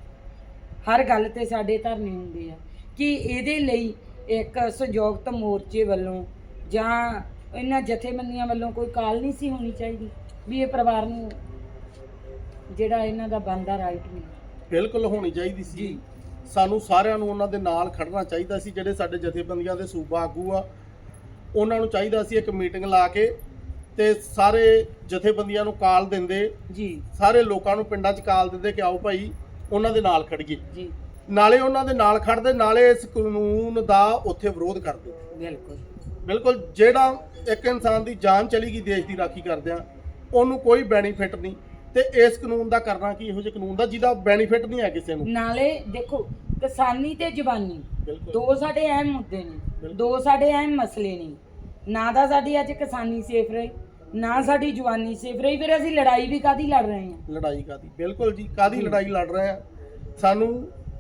ਹਰ ਗੱਲ ਤੇ ਸਾਡੇ ਧਰਨੇ ਹੁੰਦੇ ਆ। ਕਿ ਇਹਦੇ ਲਈ ਇੱਕ ਸੰਯੁਕਤ ਮੋਰਚੇ ਵੱਲੋਂ ਜਾਂ ਇਹਨਾਂ ਜਥੇਬੰਦੀਆਂ ਵੱਲੋਂ ਕੋਈ ਕਾਲ ਨਹੀਂ ਸੀ ਹੋਣੀ ਚਾਹੀਦੀ ਵੀ ਇਹ ਪਰਿਵਾਰ ਨੂੰ ਜਿਹੜਾ ਇਹਨਾਂ ਦਾ ਬੰਦਾ ਰਾਈਟ ਮਿਲੇ? ਬਿਲਕੁਲ ਹੋਣੀ ਚਾਹੀਦੀ ਸੀ। ਸਾਨੂੰ ਸਾਰਿਆਂ ਨੂੰ ਉਹਨਾਂ ਦੇ ਨਾਲ ਖੜਨਾ ਚਾਹੀਦਾ ਸੀ ਜਿਹੜੇ ਸਾਡੇ ਜਥੇਬੰਦੀਆਂ ਦੇ ਸੂਬਾ ਆਗੂ ਆ। ਉਹਨਾਂ ਨੂੰ ਚਾਹੀਦਾ ਸੀ ਇੱਕ ਮੀਟਿੰਗ ਲਾ ਕੇ ਤੇ ਸਾਰੇ ਜਥੇਬੰਦੀਆਂ ਨੂੰ ਕਾਲ ਦਿੰਦੇ। ਜੀ। ਸਾਰੇ ਲੋਕਾਂ ਨੂੰ ਪਿੰਡਾਂ 'ਚ ਕਾਲ ਦਿੰਦੇ ਕਿ ਆਓ ਭਾਈ ਉਹਨਾਂ ਦੇ ਨਾਲ ਖੜੀਏ ਜੀ। ਨਾਲੇ ਉਹਨਾਂ ਦੇ ਨਾਲ ਖੜਦੇ ਨਾਲੇ ਇਸ ਕਾਨੂੰਨ ਦਾ ਉੱਥੇ ਵਿਰੋਧ ਕਰਦੇ। ਬਿਲਕੁਲ। ਬਿਲਕੁਲ ਜਿਹੜਾ ਇੱਕ ਇਨਸਾਨ ਦੀ ਜਾਨ ਚਲੀ ਗਈ ਦੇਸ਼ ਦੀ ਰਾਖੀ ਕਰਦਿਆਂ ਉਹਨੂੰ ਕੋਈ ਬੈਨੀਫਿਟ ਨਹੀਂ। ਤੇ ਇਸ ਕਾਨੂੰਨ ਦਾ ਕਰਨਾ ਕੀ ਇਹੋ ਜਿਹੇ ਕਾਨੂੰਨ ਦਾ ਜਿਹਦਾ ਬੈਨੀਫਿਟ ਨਹੀਂ ਹੈ ਕਿਸੇ ਨੂੰ। ਨਾਲੇ ਦੇਖੋ ਕਿਸਾਨੀ ਤੇ ਜ਼ਬਾਨੀ ਬਿਲਕੁਲ। ਦੋ ਸਾਡੇ ਅਹਿਮ ਮੁੱਦੇ ਨੇ। ਦੋ ਸਾਡੇ ਅਹਿਮ ਮਸਲੇ ਨੇ। ਨਾ ਤਾਂ ਸਾਡੀ ਅੱਜ ਕਿਸਾਨੀ ਸੇਫ ਰਹੀ ਨਾ ਸਾਡੀ ਜਵਾਨੀ ਸੇਫ ਰਹੀ ਫਿਰ ਅਸੀਂ ਲੜਾਈ ਵੀ ਕਾਦੀ ਲੜ ਰਹੇ ਹਾਂ? ਲੜਾਈ ਕਾਦੀ ਬਿਲਕੁਲ ਜੀ ਕਾਦੀ ਲੜਾਈ ਲੜ ਰਹੇ ਆ? ਸਾਨੂੰ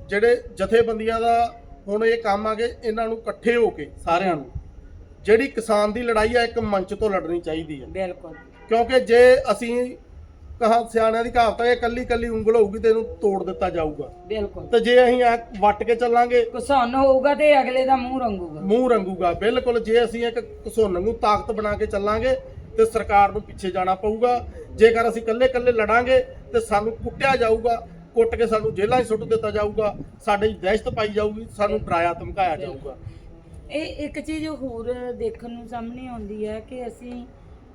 ਜਿਹੜੇ ਜਥੇਬੰਦੀਆਂ ਦਾ ਹੁਣ ਇਹ ਕੰਮ ਆ ਕਿ ਇਹਨਾਂ ਨੂੰ ਇਕੱਠੇ ਹੋ ਕੇ ਸਾਰਿਆਂ ਨੂੰ ਜਿਹੜੀ ਕਿਸਾਨ ਦੀ ਲੜਾਈ ਆ ਇੱਕ ਮੰਚ ਤੋਂ ਲੜਨੀ ਚਾਹੀਦੀ ਹੈ ਬਿਲਕੁਲ। ਕਿਉਂਕਿ ਜੇ ਅਸੀਂ ਕਹਾ ਸਿਆਣਿਆਂ ਦੀ ਕਹਾਵਤ ਹੈ ਕੱਲੀ ਕੱਲੀ ਉਂਗਲ ਹੋਊਗੀ ਤੇ ਇਹਨੂੰ ਤੋੜ ਦਿੱਤਾ ਜਾਊਗਾ। ਬਿਲਕੁਲ। ਤੇ ਜੇ ਅਸੀਂ ਐ ਵੱਟ ਕੇ ਚੱਲਾਂਗੇ ਕੁਸਾਨ ਹੋਊਗਾ ਤੇ ਅਗਲੇ ਦਾ ਮੂੰਹ ਰੰਗੂਗਾ। ਮੂੰਹ ਰੰਗੂਗਾ ਬਿਲਕੁਲ। ਜੇ ਅਸੀਂ ਇੱਕ ਘਸੋਨਣ ਨੂੰ ਤਾਕਤ ਬਣਾ ਕੇ ਚੱਲਾਂਗੇ ਤੇ ਸਰਕਾਰ ਨੂੰ ਪਿੱਛੇ ਜਾਣਾ ਪਊਗਾ। ਜੇਕਰ ਅਸੀਂ ਇਕੱਲੇ ਇਕੱਲੇ ਲੜਾਂਗੇ ਤੇ ਸਾਨੂੰ ਕੁੱਟਿਆ ਜਾਊਗਾ ਕੁੱਟ ਕੇ ਸਾਨੂੰ ਜੇਲ੍ਹਾਂ 'ਚ ਸੁੱਟ ਦਿੱਤਾ ਜਾਊਗਾ ਸਾਡੇ ਦਹਿਸ਼ਤ ਪਾਈ ਜਾਊਗੀ ਸਾਨੂੰ ਡਰਾਇਆ ਧਮਕਾਇਆ ਜਾਊਗਾ। ਇਹ ਇੱਕ ਚੀਜ਼ ਹੋਰ ਦੇਖਣ ਨੂੰ ਸਾਹਮਣੇ ਆਉਂਦੀ ਹੈ ਕਿ ਅਸੀਂ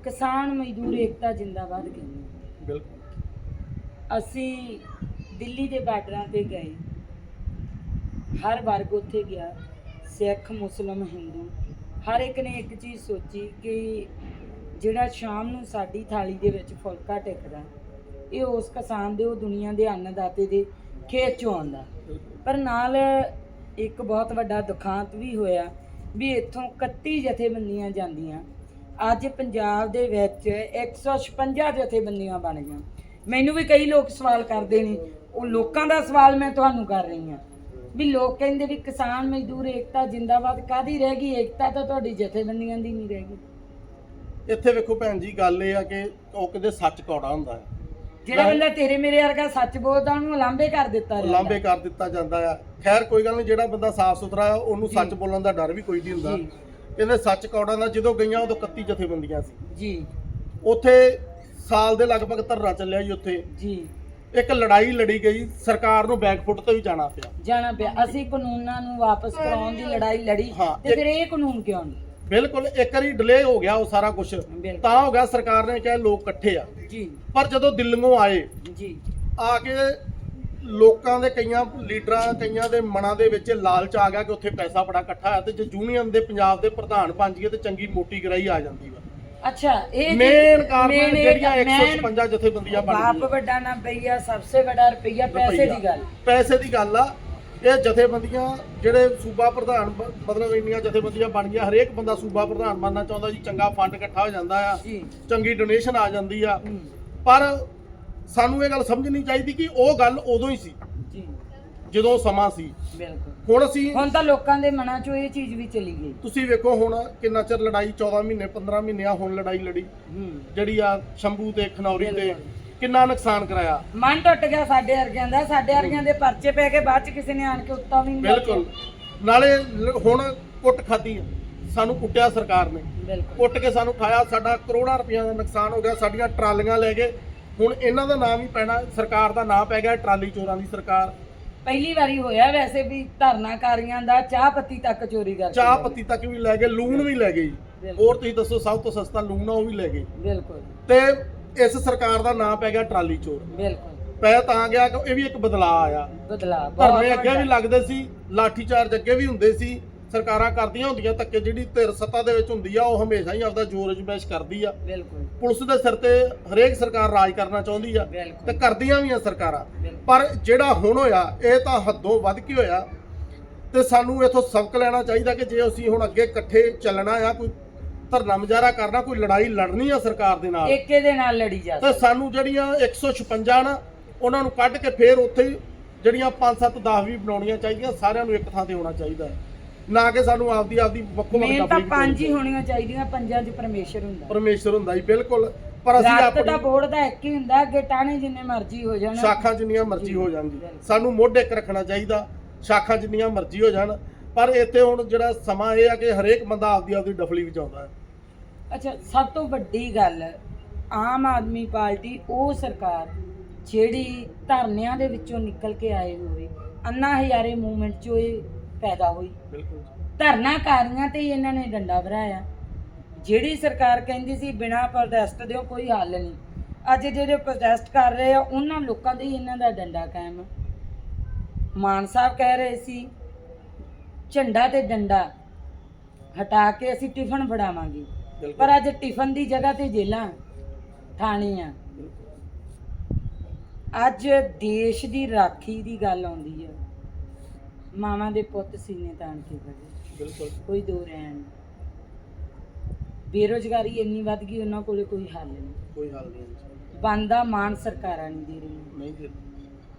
ਕਿਸਾਨ ਮਜ਼ਦੂਰ ਏਕਤਾ ਜਿੰਦਾਬਾਦ ਕਹਿੰਦੇ ਬਿਲਕੁਲ। ਅਸੀਂ ਦਿੱਲੀ ਦੇ ਬਾਰਡਰਾਂ ਤੇ ਗਏ। ਹਰ ਵਰਗ ਉੱਥੇ ਗਿਆ ਸਿੱਖ ਮੁਸਲਮ ਹਿੰਦੂ। ਹਰ ਇੱਕ ਨੇ ਇੱਕ ਚੀਜ਼ ਸੋਚੀ ਕਿ ਜਿਹੜਾ ਸ਼ਾਮ ਨੂੰ ਸਾਡੀ ਥਾਲੀ ਦੇ ਵਿੱਚ ਫੁਲਕਾ ਟਿਕਦਾ, ਇਹ ਉਸ ਕਿਸਾਨ ਦੇ, ਉਹ ਦੁਨੀਆ ਦੇ ਅੰਨਦਾਤੇ ਦੇ ਖੇਤ ਚੋਂ ਆਉਂਦਾ। ਪਰ ਨਾਲ ਇੱਕ ਬਹੁਤ ਵੱਡਾ ਦੁਖਾਂਤ ਵੀ ਹੋਇਆ ਵੀ ਇੱਥੋਂ 31 ਜਥੇਬੰਦੀਆਂ ਜਾਂਦੀਆਂ। ਅੱਜ ਪੰਜਾਬ ਦੇ ਵਿੱਚ 156 ਜਥੇਬੰਦੀਆਂ ਬਣ ਗਈਆਂ। ਮੈਨੂੰ ਵੀ ਕਈ ਲੋਕ ਸਵਾਲ ਕਰਦੇ ਨੇ, ਉਹ ਲੋਕਾਂ ਦਾ ਸਵਾਲ ਮੈਂ ਤੁਹਾਨੂੰ ਕਰ ਰਹੀ ਹਾਂ। ਵੀ ਲੋਕ ਕਹਿੰਦੇ ਵੀ ਕਿਸਾਨ ਮਜ਼ਦੂਰ ਏਕਤਾ ਜਿੰਦਾਬਾਦ ਕਾਦੀ ਰਹਿ ਗਈ? ਏਕਤਾ ਤਾਂ ਤੁਹਾਡੀ ਜਥੇਬੰਦੀਆਂ ਦੀ ਨਹੀਂ ਰਹਿ ਗਈ। ਇੱਥੇ ਵੇਖੋ ਭੈਣ ਜੀ ਗੱਲ ਇਹ ਆ ਕਿ ਉਹ ਕਿਤੇ ਸੱਚ ਕੌੜਾ ਹੁੰਦਾ ਹੈ। ਜਿਹੜਾ ਬੰਦਾ ਤੇਰੇ ਮੇਰੇ ਵਰਗਾ ਸੱਚ ਬੋਲਦਾ ਉਹਨੂੰ ਲਾਂਬੇ ਕਰ ਦਿੱਤਾ ਜਾਂਦਾ। ਲਾਂਬੇ ਕਰ ਦਿੱਤਾ ਜਾਂਦਾ ਆ। ਖੈਰ ਕੋਈ ਗੱਲ ਨਹੀਂ ਜਿਹੜਾ ਬੰਦਾ ਸਾਫ਼ ਸੁਥਰਾ ਆ ਉਹਨੂੰ। ਸੱਚ ਬੋਲਣ ਦਾ ਡਰ ਵੀ ਕੋਈ ਨਹੀਂ ਹੁੰਦਾ। ਕਹਿੰਦੇ ਸੱਚ ਕੌੜਾ ਦਾ ਜਦੋਂ ਗਈਆਂ ਉਦੋਂ 31 ਜਥੇਬੰਦੀਆਂ ਸੀ। ਜੀ। ਉੱਥੇ ਸਾਲ ਦੇ ਲਗਭਗ ਧਰਨਾ ਚੱਲਿਆ ਜੀ ਉੱਥੇ। ਜੀ। ਇੱਕ ਲੜਾਈ ਲੜੀ ਗਈ ਸਰਕਾਰ ਨੂੰ ਬੈਕਫੁੱਟ ਤੇ ਵੀ ਜਾਣਾ ਪਿਆ। ਜਾਣਾ ਪਿਆ। ਅਸੀਂ ਕਾਨੂੰਨਾਂ ਨੂੰ ਵਾਪਸ ਕਰਾਉਣ ਦੀ ਲੜਾਈ ਲੜੀ ਤੇ ਫਿਰ ਇਹ ਕਾਨੂੰਨ ਕਿਉਂ ਨਹੀਂ? ਬਿਲਕੁਲ ਇੱਕ ਵਾਰੀ ਡਿਲੇ ਹੋ ਗਿਆ ਉਹ ਸਾਰਾ ਕੁਝ ਬਿਲਕੁਲ। ਤਾਂ ਹੋ ਗਿਆ ਸਰਕਾਰ ਨੇ ਕਿਹਾ ਲੋਕ ਇਕੱਠੇ ਆ। ਜੀ। ਪਰ ਜਦੋਂ ਦਿੱਲੀੋਂ ਆਏ ਜੀ। ਆ ਕੇ ਲੋਕਾਂ ਦੇ ਕਈਆਂ ਲੀਡਰਾਂ ਕਈਆਂ ਦੇ ਮਨਾਂ ਦੇ ਵਿੱਚ ਲਾਲਚ ਆ ਗਿਆ ਕਿ ਉੱਥੇ ਪੈਸਾ ਬੜਾ ਇਕੱਠਾ ਹੈ ਤੇ ਜੇ ਯੂਨੀਅਨ ਦੇ ਪੰਜਾਬ ਦੇ ਪ੍ਰਧਾਨ ਬਣ ਜਾਈਏ ਤੇ ਚੰਗੀ ਮੋਟੀ ਗਰਾਈ ਆ ਜਾਂਦੀ ਵਾ। ਅੱਛਾ ਇਹ ਮੇਨ ਕਾਰਨ ਜਿਹੜੀਆਂ main 156 ਜਥੇਬੰਦੀਆਂ ਬਣ ਬਾਪ ਗਈਆਂ। ਵੱਡਾ ਨਾ ਪਈਆ ਸਭਸੇ ਵੱਡਾ ਰੁਪਈਆ ਪੈਸੇ ਦੀ ਗੱਲ। ਪੈਸੇ ਦੀ ਗੱਲ ਆ। ਇਹ ਜਥੇਬੰਦੀਆਂ ਜਿਹੜੇ ਸੂਬਾ ਪ੍ਰਧਾਨ ਬ- ਮਤਲਬ ਇੰਨੀਆਂ ਜਥੇਬੰਦੀਆਂ ਬਣ ਗਈਆਂ ਹਰੇਕ ਬੰਦਾ ਸੂਬਾ ਪ੍ਰਧਾਨ ਬਣਨਾ ਚਾਹੁੰਦਾ ਜੀ ਚੰਗਾ ਫੰਡ ਇਕੱਠਾ ਹੋ ਜਾਂਦਾ ਆ ਜੀ। ਚੰਗੀ ਡੋਨੇਸ਼ਨ ਆ ਜਾਂਦੀ ਆ। ਪਰ ਸਾਨੂੰ ਇਹ ਗੱਲ ਸਮਝਣੀ ਚਾਹੀਦੀ ਕਿ ਉਹ ਗੱਲ ਉਦੋਂ ਹੀ ਸੀ ਜੀ। ਜਦੋਂ ਸਮਾਂ ਸੀ। ਬਿਲਕੁਲ। ਹੁਣ ਅਸੀਂ ਹੁਣ ਤਾਂ ਲੋਕਾਂ ਦੇ ਮਨਾਂ 'ਚੋਂ ਇਹ ਚੀਜ਼ ਵੀ ਚਲੀ ਗਈ। ਤੁਸੀਂ ਵੇਖੋ ਹੁਣ ਕਿੰਨਾ ਚਿਰ ਲੜਾਈ 14 ਮਹੀਨੇ 15 ਮਹੀਨੇ ਆ ਹੁਣ ਲੜਾਈ ਲੜੀ। ਹੂੰ। ਜਿਹੜੀ ਆ ਸ਼ੰਭੂ ਤੇ ਖਨੌਰੀ ਤੇ ਬਿਲਕੁਲ। ਕਿੰਨਾ ਨੁਕਸਾਨ ਕਰਾਇਆ? ਮਨ ਟੁੱਟ ਗਿਆ ਸਾਡੇ ਵਰਗਿਆਂ ਦਾ। ਸਾਡੇ ਵਰਗਿਆਂ ਦੇ ਪਰਚੇ ਪੈ ਕੇ ਬਾਅਦ 'ਚ ਕਿਸੇ ਨੇ ਆਣ ਕੇ ਉੱਤਾ ਵੀ ਨਹੀਂ ਬਿਲਕੁਲ। ਨਾਲੇ ਹੁਣ ਕੁੱਟ ਖਾਦੀ ਆ। ਸਾਨੂੰ ਕੁੱਟਿਆ ਸਰਕਾਰ ਨੇ। ਕੁੱਟ ਕੇ ਸਾਨੂੰ ਖਾਇਆ। ਸਾਡਾ ਕਰੋੜਾਂ ਰੁਪਈਆ ਦਾ ਨੁਕਸਾਨ ਹੋ ਗਿਆ। ਸਾਡੀਆਂ ਟਰਾਲੀਆਂ ਲੈ ਗਏ। ਹੁਣ ਇਹਨਾਂ ਦਾ ਨਾਮ ਹੀ ਪੈਣਾ। ਸਰਕਾਰ ਦਾ ਨਾਮ ਪੈ ਗਿਆ ਟਰਾਲੀ ਚੋਰਾਂ ਦੀ ਸਰਕਾਰ। ਪਹਿਲੀ ਵਾਰੀ ਹੋਇਆ ਵੈਸੇ ਵੀ ਧਰਨਾਕਾਰੀਆਂ ਦਾ ਚਾਹ ਪੱਤੀ ਤੱਕ ਚੋਰੀ ਕਰਕੇ ਚਾਹ। ਪੱਤੀ ਤੱਕ ਵੀ ਲੈ ਗਏ। ਲੂਣ ਵੀ ਲੈ ਗਏ। ਹੋਰ ਤੁਸੀਂ ਦੱਸੋ ਸਭ ਤੋਂ ਸਸਤਾ ਲੂਣ ਆ ਉਹ ਵੀ ਲੈ ਗਏ। ਬਿਲਕੁਲ। ਤੇ ਇਸ ਸਰਕਾਰ ਦਾ ਨਾਮ ਪੈ ਗਿਆ ਟਰਾਲੀ ਚੋਰ। ਬਿਲਕੁਲ। ਪੈ ਤਾਂ ਗਿਆ ਕਿ ਇਹ ਵੀ ਇੱਕ ਬਦਲਾਅ ਆਇਆ। ਬਦਲਾ ਧਰਨੇ ਅੱਗੇ ਵੀ ਲੱਗਦੇ ਸੀ ਲਾਠੀ ਚਾਰਜ ਅੱਗੇ ਵੀ ਹੁੰਦੇ ਸੀ ਸਰਕਾਰਾਂ ਕਰਦੀਆਂ ਹੁੰਦੀਆਂ ਧੱਕੇ ਜਿਹੜੀ ਧਿਰ ਸੱਤਾ ਦੇ ਵਿੱਚ ਹੁੰਦੀ ਆ ਉਹ ਹਮੇਸ਼ਾ ਹੀ ਆਪਦਾ ਜ਼ੋਰ ਅਜਮਾਇਸ਼ ਕਰਦੀ ਆ। ਬਿਲਕੁਲ। ਪੁਲਿਸ ਦੇ ਸਿਰ ਤੇ ਹਰੇਕ ਸਰਕਾਰ ਰਾਜ ਕਰਨਾ ਚਾਹੁੰਦੀ ਆ ਤੇ ਕਰਦੀਆਂ ਵੀ ਆ ਸਰਕਾਰਾਂ। ਪਰ ਜਿਹੜਾ ਹੁਣ ਹੋਇਆ ਇਹ ਤਾਂ ਹੱਦੋਂ ਵੱਧ ਕੇ ਹੋਇਆ ਤੇ ਸਾਨੂੰ ਇਥੋਂ ਸਬਕ ਲੈਣਾ ਚਾਹੀਦਾ ਕਿ ਜੇ ਅਸੀਂ ਹੁਣ ਅੱਗੇ ਇਕੱਠੇ ਚੱਲਣਾ ਆ ਕੋਈ ਧਰਨਾ ਮੁਜ਼ਾਹਰਾ ਕਰਨਾ ਕੋਈ ਲੜਾਈ ਲੜਨੀ ਆ ਸਰਕਾਰ ਦੇ ਨਾਲ। ਏਕੇ ਦੇ ਨਾਲ ਲੜੀ ਜਾ ਤੇ ਸਾਨੂੰ ਜਿਹੜੀਆਂ 156 ਨਾ ਉਹਨਾਂ ਨੂੰ ਕੱਢ ਕੇ ਫੇਰ ਉੱਥੇ ਹੀ ਜਿਹੜੀਆਂ 5 7 10 ਵੀ ਬਣਾਉਣੀਆਂ ਚਾਹੀਦੀਆਂ ਸਾਰਿਆਂ ਨੂੰ ਇੱਕ ਥਾਂ ਤੇ ਹੋਣਾ ਚਾਹੀਦਾ। ਨਾ ਕਿ ਸਾਨੂੰ ਆਪਦੀ ਆਪਦੀ ਵੱਖੋ ਵੱਖ ਮੇਨ ਤਾਂ ਪੰਜ ਹੀ ਹੋਣੀਆਂ ਚਾਹੀਦੀਆਂ ਪੰਜਾਂ 'ਚ ਪਰਮੇਸ਼ਰ ਹੁੰਦਾ। ਪਰਮੇਸ਼ਰ ਹੁੰਦਾ ਜੀ ਬਿਲਕੁਲ। ਪਰ ਅਸੀਂ ਆਪਣੀ ਦਾ ਬੋਰਡ ਦਾ ਇੱਕ ਹੀ ਹੁੰਦਾ ਅੱਗੇ ਟਾਣੇ ਜਿੰਨੇ ਮਰਜ਼ੀ ਹੋ ਜਾਣ। ਸ਼ਾਖਾਂ ਜਿੰਨੀਆਂ ਮਰਜ਼ੀ ਹੋ ਜਾਣ ਜੀ। ਸਾਨੂੰ ਮੁੱਢ ਇੱਕ ਰੱਖਣਾ ਚਾਹੀਦਾ ਸ਼ਾਖਾਂ ਜਿੰਨੀਆਂ ਮਰਜ਼ੀ ਹੋ ਜਾਣ। ਪਰ ਇੱਥੇ ਹੁਣ ਜਿਹੜਾ ਸਮਾਂ ਇਹ ਆ ਕਿ ਹਰੇਕ ਬੰਦਾ ਆਪਦੀ ਆਪਦੀ ਡਫਲੀ ਵਿੱਚ ਆਉਂਦਾ ਹੈ। ਅੱਛਾ ਸਭ ਤੋਂ ਵੱਡੀ ਗੱਲ ਆਮ ਆਦਮੀ ਪਾਰਟੀ ਉਹ ਸਰਕਾਰ ਜਿਹੜੀ ਧਰਨਿਆਂ ਦੇ ਵਿੱਚੋਂ ਨਿਕਲ ਕੇ ਆਏ ਹੋਏ ਅੰਨਾ ਹਜ਼ਾਰੇ ਮੂਵਮੈਂਟ ਚੋਂ ਇਹ ਪੈਦਾ ਹੋਈ। ਬਿਲਕੁਲ ਧਰਨਾਕਾਰੀਆਂ ਤੇ ਹੀ ਇਹਨਾਂ ਨੇ ਡੰਡਾ ਭਰਾਇਆ। ਜਿਹੜੀ ਸਰਕਾਰ ਕਹਿੰਦੀ ਸੀ ਬਿਨਾਂ ਪ੍ਰੋਟੈਸਟ ਦਿਓ ਕੋਈ ਹੱਲ ਨਹੀਂ। ਅੱਜ ਜਿਹੜੇ ਪ੍ਰੋਟੈਸਟ ਕਰ ਰਹੇ ਆ ਉਹਨਾਂ ਲੋਕਾਂ ਦੇ ਇਹਨਾਂ ਦਾ ਡੰਡਾ ਕਾਇਮ। ਮਾਨ ਸਾਹਿਬ ਕਹਿ ਰਹੇ ਸੀ ਝੰਡਾ ਤੇ ਡੰਡਾ ਹਟਾ ਕੇ ਅਸੀਂ ਟਿਫਨ ਫੜਾਵਾਂਗੇ ਪਰ ਅੱਜ ਟਿਫਨ ਦੀ ਜਗ੍ਹਾ ਤੇ ਜੇਲਾਂ ਥਾਣੀਆਂ ਅੱਜ ਦੇਸ਼ ਦੀ ਰਾਖੀ ਦੀ ਗੱਲ ਆਉਂਦੀ ਹੈ ਮਾਵਾਂ ਦੇ ਪੁੱਤ ਸੀਨੇ ਤਾਣ ਕੇ ਖੜੇ ਬਿਲਕੁਲ। ਕੋਈ ਦੋ ਰਹਿਣ ਬੇਰੋਜ਼ਗਾਰੀ ਇੰਨੀ ਵੱਧ ਗਈ ਉਹਨਾਂ ਕੋਲੇ ਕੋਈ ਹੱਲ ਨਹੀਂ। ਕੋਈ ਹੱਲ ਨਹੀਂ ਬੰਦਾ ਮਾਨ ਸਰਕਾਰਾਂ ਨਹੀਂ ਦੇ ਰਹੀਆਂ। ਨਹੀਂ ਜੀ।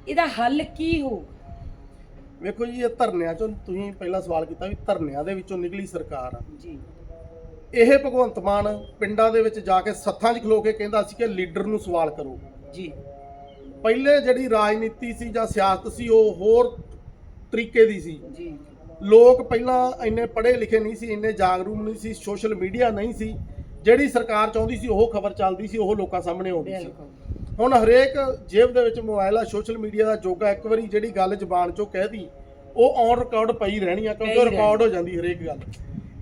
ਇਹਦਾ ਹੱਲ ਕੀ ਹੋ ਵੇਖੋ ਜੀ ਇਹ ਧਰਨਿਆਂ ਚੋਂ ਤੁਸੀਂ ਪਹਿਲਾਂ ਸਵਾਲ ਕੀਤਾ ਵੀ ਧਰਨਿਆਂ ਦੇ ਵਿੱਚੋਂ ਨਿਕਲੀ ਸਰਕਾਰ ਆ। ਜੀ। ਇਹ ਭਗਵੰਤ ਮਾਨ ਪਿੰਡਾਂ ਦੇ ਵਿੱਚ ਜਾ ਕੇ ਸੱਥਾਂ 'ਚ ਖਲੋ ਕੇ ਕਹਿੰਦਾ ਸੀ ਕਿ ਲੀਡਰ ਨੂੰ ਸਵਾਲ ਕਰੋ। ਜੀ। ਪਹਿਲੇ ਜਿਹੜੀ ਰਾਜਨੀਤੀ ਸੀ ਜਾਂ ਸਿਆਸਤ ਸੀ ਉਹ ਹੋਰ ਤਰੀਕੇ ਦੀ ਸੀ। ਜੀ। ਲੋਕ ਪਹਿਲਾਂ ਇੰਨੇ ਪੜ੍ਹੇ ਲਿਖੇ ਨਹੀਂ ਸੀ ਇੰਨੇ ਜਾਗਰੂਕ ਨਹੀਂ ਸੀ ਸੋਸ਼ਲ ਮੀਡੀਆ ਨਹੀਂ ਸੀ। ਜਿਹੜੀ ਸਰਕਾਰ ਚਾਹੁੰਦੀ ਸੀ ਉਹ ਖਬਰ ਚੱਲਦੀ ਸੀ ਉਹ ਲੋਕਾਂ ਸਾਹਮਣੇ ਆਉਂਦੀ ਸੀ। ਹੁਣ ਹਰੇਕ ਜੇਬ ਦੇ ਵਿੱਚ ਮੋਬਾਈਲ ਆ ਸੋਸ਼ਲ ਮੀਡੀਆ ਦਾ ਜੋਗਾ ਇੱਕ ਵਾਰੀ ਜਿਹੜੀ ਗੱਲ ਜ਼ਬਾਨ ਚੋਂ ਕਹਿਦੀ ਉਹ ਔਨ ਰਿਕਾਰਡ ਪਈ ਰਹਿਣੀ ਆ ਕਿਉਂਕਿ ਰਿਕਾਰਡ ਹੋ ਜਾਂਦੀ ਹਰੇਕ ਗੱਲ।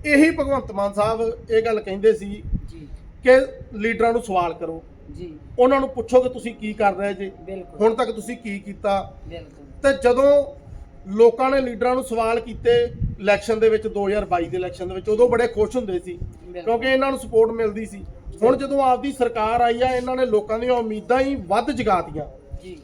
ਇਹੀ ਭਗਵੰਤ ਮਾਨ ਸਾਹਿਬ ਇਹ ਗੱਲ ਕਹਿੰਦੇ ਸੀ ਜੀ। ਕਿ ਲੀਡਰਾਂ ਨੂੰ ਸਵਾਲ ਕਰੋ। ਜੀ। ਉਹਨਾਂ ਨੂੰ ਪੁੱਛੋ ਕਿ ਤੁਸੀਂ ਕੀ ਕਰ ਰਹੇ ਜੇ। ਬਿਲਕੁਲ। ਹੁਣ ਤੱਕ ਤੁਸੀਂ ਕੀ ਕੀਤਾ। ਬਿਲਕੁਲ। ਤੇ ਜਦੋਂ ਲੋਕਾਂ ਨੇ ਲੀਡਰਾਂ ਨੂੰ ਸਵਾਲ ਕੀਤੇ ਇਲੈਕਸ਼ਨ ਦੇ ਵਿੱਚ 2022 ਦੇ ਇਲੈਕਸ਼ਨ ਦੇ ਵਿੱਚ ਉਦੋਂ ਬੜੇ ਖੁਸ਼ ਹੁੰਦੇ ਸੀ। ਕਿਉਂਕਿ ਇਹਨਾਂ ਨੂੰ ਸਪੋਰਟ ਮਿਲਦੀ ਸੀ। ਹੁਣ ਜਦੋਂ ਆਪਦੀ ਸਰਕਾਰ ਆਈ ਆ ਇਹਨਾਂ ਨੇ ਲੋਕਾਂ ਦੀਆਂ ਉਮੀਦਾਂ ਹੀ ਵੱਧ ਜਗਾਤੀਆਂ। ਜੀ।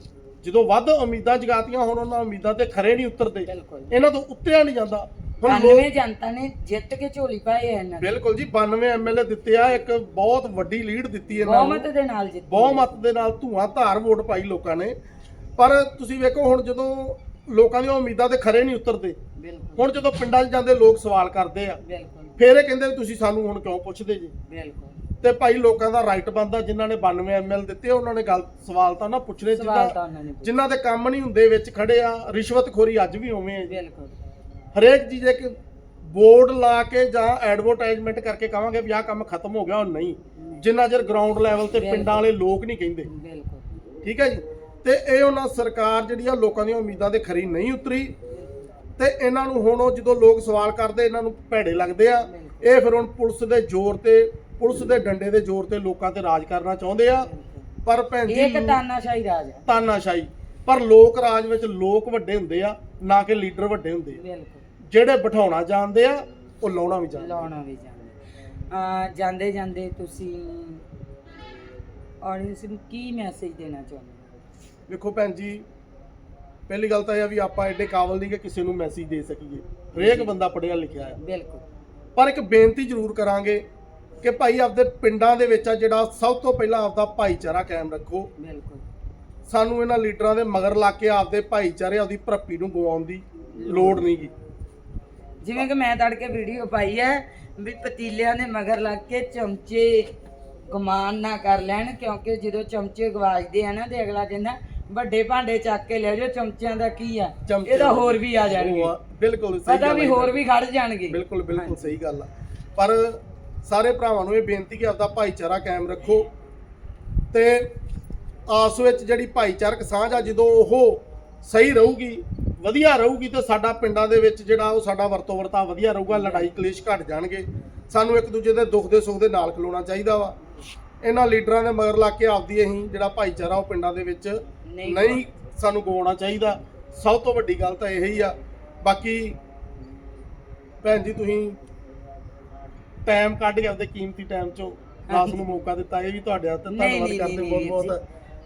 ਜਦੋਂ ਵੱਧ ਉਮੀਦਾਂ ਜਗਾਤੀਆਂ ਹੁਣ ਉਹਨਾਂ ਉਮੀਦਾਂ ਤੇ ਖਰੇ ਨਹੀਂ ਉਤਰਦੇ। ਇਹਨਾਂ ਤੋਂ ਉੱਤਿਆ ਨਹੀਂ ਜਾਂਦਾ। ਹੁਣ 99 ਲੋਕ ਜਨਤਾ ਨੇ ਜਿੱਤ ਕੇ ਝੋਲੀ ਪਾਏ ਆ ਇਹਨਾਂ ਬਿਲਕੁਲ ਜੀ 92 ਐਮਐਲਏ ਦਿੱਤੇ ਆ ਇੱਕ ਬਹੁਤ ਵੱਡੀ ਲੀਡ ਦਿੱਤੀ ਇਹਨਾਂ ਨੂੰ। ਬਹੁਮਤ ਦੇ ਨਾਲ ਜਿੱਤੀ। ਬਹੁਮਤ ਦੇ ਨਾਲ ਧੂਆਂ ਧਾਰ ਵੋਟ ਪਾਈ ਲੋਕਾਂ ਨੇ। ਪਰ ਤੁਸੀਂ ਵੇਖੋ ਹੁਣ ਜਦੋਂ ਲੋਕਾਂ ਦੀਆਂ ਉਮੀਦਾਂ ਤੇ ਖਰੇ ਨਹੀਂ ਉਤਰਦੇ ਬਿਲਕੁਲ। ਹੁਣ ਜਦੋਂ ਪਿੰਡਾਂ 'ਚ ਜਾਂਦੇ ਲੋਕ ਸਵਾਲ ਕਰਦੇ ਆ ਬਿਲਕੁਲ। ਫਿਰ ਇਹ ਕਹਿੰਦੇ ਵੀ ਤੁਸੀਂ ਸਾਨੂੰ ਹੁਣ ਕਿਉਂ ਪੁੱਛਦੇ ਜੀ? ਬਿਲਕੁਲ। ਤੇ ਭਾਈ ਲੋਕਾਂ ਦਾ ਰਾਈਟ ਬਣਦਾ ਜਿਨ੍ਹਾਂ ਨੇ 92 ਐਮਐਲ ਦਿੱਤੇ ਉਹਨਾਂ ਨੇ ਗੱਲ ਸਵਾਲ ਤਾਂ ਨਾ ਪੁੱਛਣੇ ਸਵਾਲ ਜਿੱਦਾਂ ਤਾਂ ਉਹਨਾਂ ਨੇ ਪੁੱਛੇ। ਜਿਨ੍ਹਾਂ ਦੇ ਕੰਮ ਨਹੀਂ ਹੁੰਦੇ ਵਿੱਚ ਖੜੇ ਆ ਰਿਸ਼ਵਤਖੋਰੀ ਅੱਜ ਵੀ ਉਵੇਂ ਹੈ ਜੀ। ਬਿਲਕੁਲ। ਹਰੇਕ ਚੀਜ਼ ਇੱਕ ਬੋਰਡ ਲਾ ਕੇ ਜਾਂ ਐਡਵਰਟਾਈਜ਼ਮੈਂਟ ਕਰਕੇ ਕਵਾਂਗੇ ਵੀ ਆਹ ਕੰਮ ਖਤਮ ਹੋ ਗਿਆ ਉਹ ਨਹੀਂ। ਜਿੰਨਾ ਚਿਰ ਗਰਾਊਂਡ ਲੈਵਲ ਤੇ। ਪਿੰਡਾਂ ਵਾਲੇ ਲੋਕ ਨਹੀਂ ਕਹਿੰਦੇ। ਬਿਲਕੁਲ। ਠੀਕ ਹੈ ਜੀ? ਤੇ ਇਹ ਉਹਨਾਂ ਸਰਕਾਰ ਜਿਹੜੀ ਆ ਲੋਕਾਂ ਦੀਆਂ ਉਮੀਦਾਂ ਤੇ ਖਰੀ ਨਹੀਂ ਉਤਰੀ। ਤੇ ਇਹਨਾਂ ਨੂੰ ਹੁਣ ਉਹ ਜਦੋਂ ਲੋਕ ਸਵਾਲ ਕਰਦੇ ਇਹਨਾਂ ਨੂੰ ਭੈੜੇ ਲੱਗਦੇ ਆ। ਇਹ ਫਿਰ ਹੁਣ ਪੁਲਿਸ ਦੇ ਜ਼ੋਰ ਤੇ ਪੁਲਿਸ ਦੇ ਡੰਡੇ ਦੇ ਜ਼ੋਰ ਤੇ ਲੋਕਾਂ ਤੇ ਰਾਜ ਕਰਨਾ ਚਾਹੁੰਦੇ ਆ। ਪਰ ਭੈਣ ਇਹ ਇੱਕ ਜੀ ਤਾਨਾਸ਼ਾਹੀ ਰਾਜ ਹੈ ਤਾਨਾਸ਼ਾਹੀ। ਪਰ ਲੋਕ ਰਾਜ ਵਿੱਚ ਲੋਕ ਵੱਡੇ ਹੁੰਦੇ ਆ ਨਾ ਕਿ ਲੀਡਰ ਵੱਡੇ ਹੁੰਦੇ ਆ। ਬਿਲਕੁਲ। ਜਿਹੜੇ ਬਿਠਾਉਣਾ ਜਾਣਦੇ ਆ ਉਹ ਲਾਉਣਾ ਵੀ ਜਾਣਦੇ। ਲਾਉਣਾ ਵੀ ਜਾਂਦੇ ਆ। ਜਾਂਦੇ ਜਾਂਦੇ ਤੁਸੀਂ ਆਡੀਅנס ਨੂੰ ਕੀ ਮੈਸੇਜ ਦੇਣਾ ਚਾਹੁੰਦੇ ਹੋ? ਵੇਖੋ ਭੈਣ ਜੀ ਪਹਿਲੀ ਗੱਲ ਤਾਂ ਇਹ ਆ ਵੀ ਆਪਾਂ ਐਡੇ ਕਾਬਲ ਨਹੀਂ ਕਿ ਕਿਸੇ ਨੂੰ ਮੈਸੇਜ ਦੇ ਸਕੀਏ। ਹਰੇਕ ਬੰਦਾ ਪੜ੍ਹਿਆ ਲਿਖਿਆ ਆ। ਬਿਲਕੁਲ। ਪਰ ਇੱਕ ਬੇਨਤੀ ਜ਼ਰੂਰ ਕਰਾਂਗੇ ਕਿ ਭਾਈ ਆਪਦੇ ਪਿੰਡਾਂ ਦੇ ਵਿੱਚ ਆ ਜਿਹੜਾ ਸਭ ਤੋਂ ਪਹਿਲਾਂ ਆਪਦਾ ਭਾਈਚਾਰਾ ਕਾਇਮ ਰੱਖੋ। ਬਿਲਕੁਲ। ਸਾਨੂੰ ਇਹਨਾਂ ਲੀਡਰਾਂ ਦੇ ਮਗਰ ਲਾ ਕੇ ਆਪਦੇ ਭਾਈਚਾਰੇ ਆਪਦੀ ਭਰਪੀ ਨੂੰ ਗਵਾਉਣ ਦੀ ਲੋੜ ਨਹੀਂਗੀ। ਜਿਵੇਂ ਕਿ ਮੈਂ ਤੜਕੇ ਵੀਡੀਓ ਪਾਈ ਹੈ ਵੀ ਪਤੀਲਿਆਂ ਦੇ ਮਗਰ ਲੱਗ ਕੇ ਚਮਚੇ ਗੁਮਾਨ ਨਾ ਕਰ ਲੈਣ ਕਿਉਂਕਿ ਜਦੋਂ ਚਮਚੇ ਗਵਾਜਦੇ ਆ ਨਾ ਤੇ ਅਗਲਾ ਕਹਿੰਦਾ ਵੱਡੇ ਭਾਂਡੇ ਚੱਕ ਕੇ ਲੈ ਜਾਓ ਚਮਚਿਆਂ ਦਾ ਕੀ ਆ? ਚਮਚੇ ਇਹਦਾ ਹੋਰ ਵੀ ਆ ਜਾਣਗੇ ਉਹ ਆ, ਬਿਲਕੁਲ ਸਹੀ ਪਤਾ ਗੱਲ ਵੀ ਹੈ। ਹੋਰ ਵੀ ਖੜ ਜਾਣਗੇ। ਬਿਲਕੁਲ ਬਿਲਕੁਲ ਸਹੀ ਗੱਲ ਆ। ਪਰ ਸਾਰੇ ਭਰਾਵਾਂ ਨੂੰ ਇਹ ਬੇਨਤੀ ਕਿ ਆਪਦਾ ਭਾਈਚਾਰਾ ਕਾਇਮ ਰੱਖੋ ਤੇ ਆਸ ਵਿੱਚ ਜਿਹੜੀ ਭਾਈਚਾਰਕ ਸਾਂਝ ਆ ਜਦੋਂ ਉਹ ਸਹੀ ਰਹੂਗੀ ਵਧੀਆ ਰਹੂਗੀ ਤੇ ਸਾਡਾ ਪਿੰਡਾਂ ਦੇ ਵਿੱਚ ਜਿਹੜਾ ਉਹ ਸਾਡਾ ਵਰਤੋਂ ਵਰਤਾ ਵਧੀਆ ਰਹੂਗਾ ਲੜਾਈ ਕਲੇਸ਼ ਘਟ ਜਾਣਗੇ। ਸਾਨੂੰ ਇੱਕ ਦੂਜੇ ਦੇ ਦੁੱਖ ਦੇ ਸੁੱਖ ਦੇ ਨਾਲ ਖਲੋਣਾ ਚਾਹੀਦਾ ਵਾ। ਇਹਨਾਂ ਲੀਡਰਾਂ ਦੇ ਮਗਰ ਲੱਗ ਕੇ ਆਪਦੀ ਅਸੀਂ ਜਿਹੜਾ ਭਾਈਚਾਰਾ ਉਹ ਪਿੰਡਾਂ ਦੇ ਵਿੱਚ ਨਹੀਂ ਸਾਨੂੰ ਗਵਾਉਣਾ ਚਾਹੀਦਾ। ਸਭ ਤੋਂ ਵੱਡੀ ਗੱਲ ਤਾਂ ਇਹ ਆ। ਬਾਕੀ ਭੈਣ ਜੀ ਤੁਸੀਂ ਟਾਈਮ ਕੱਢ ਕੇ ਆਪਦੇ ਕੀਮਤੀ ਟਾਈਮ ਚੋਂ ਦਾਸ ਨੂੰ ਮੌਕਾ ਦਿੱਤਾ। ਇਹ ਵੀ ਤੁਹਾਡੇ ਹੱਥ ਧੰਨਵਾਦ ਕਰਦੇ ਬਹੁਤ ਬਹੁਤ।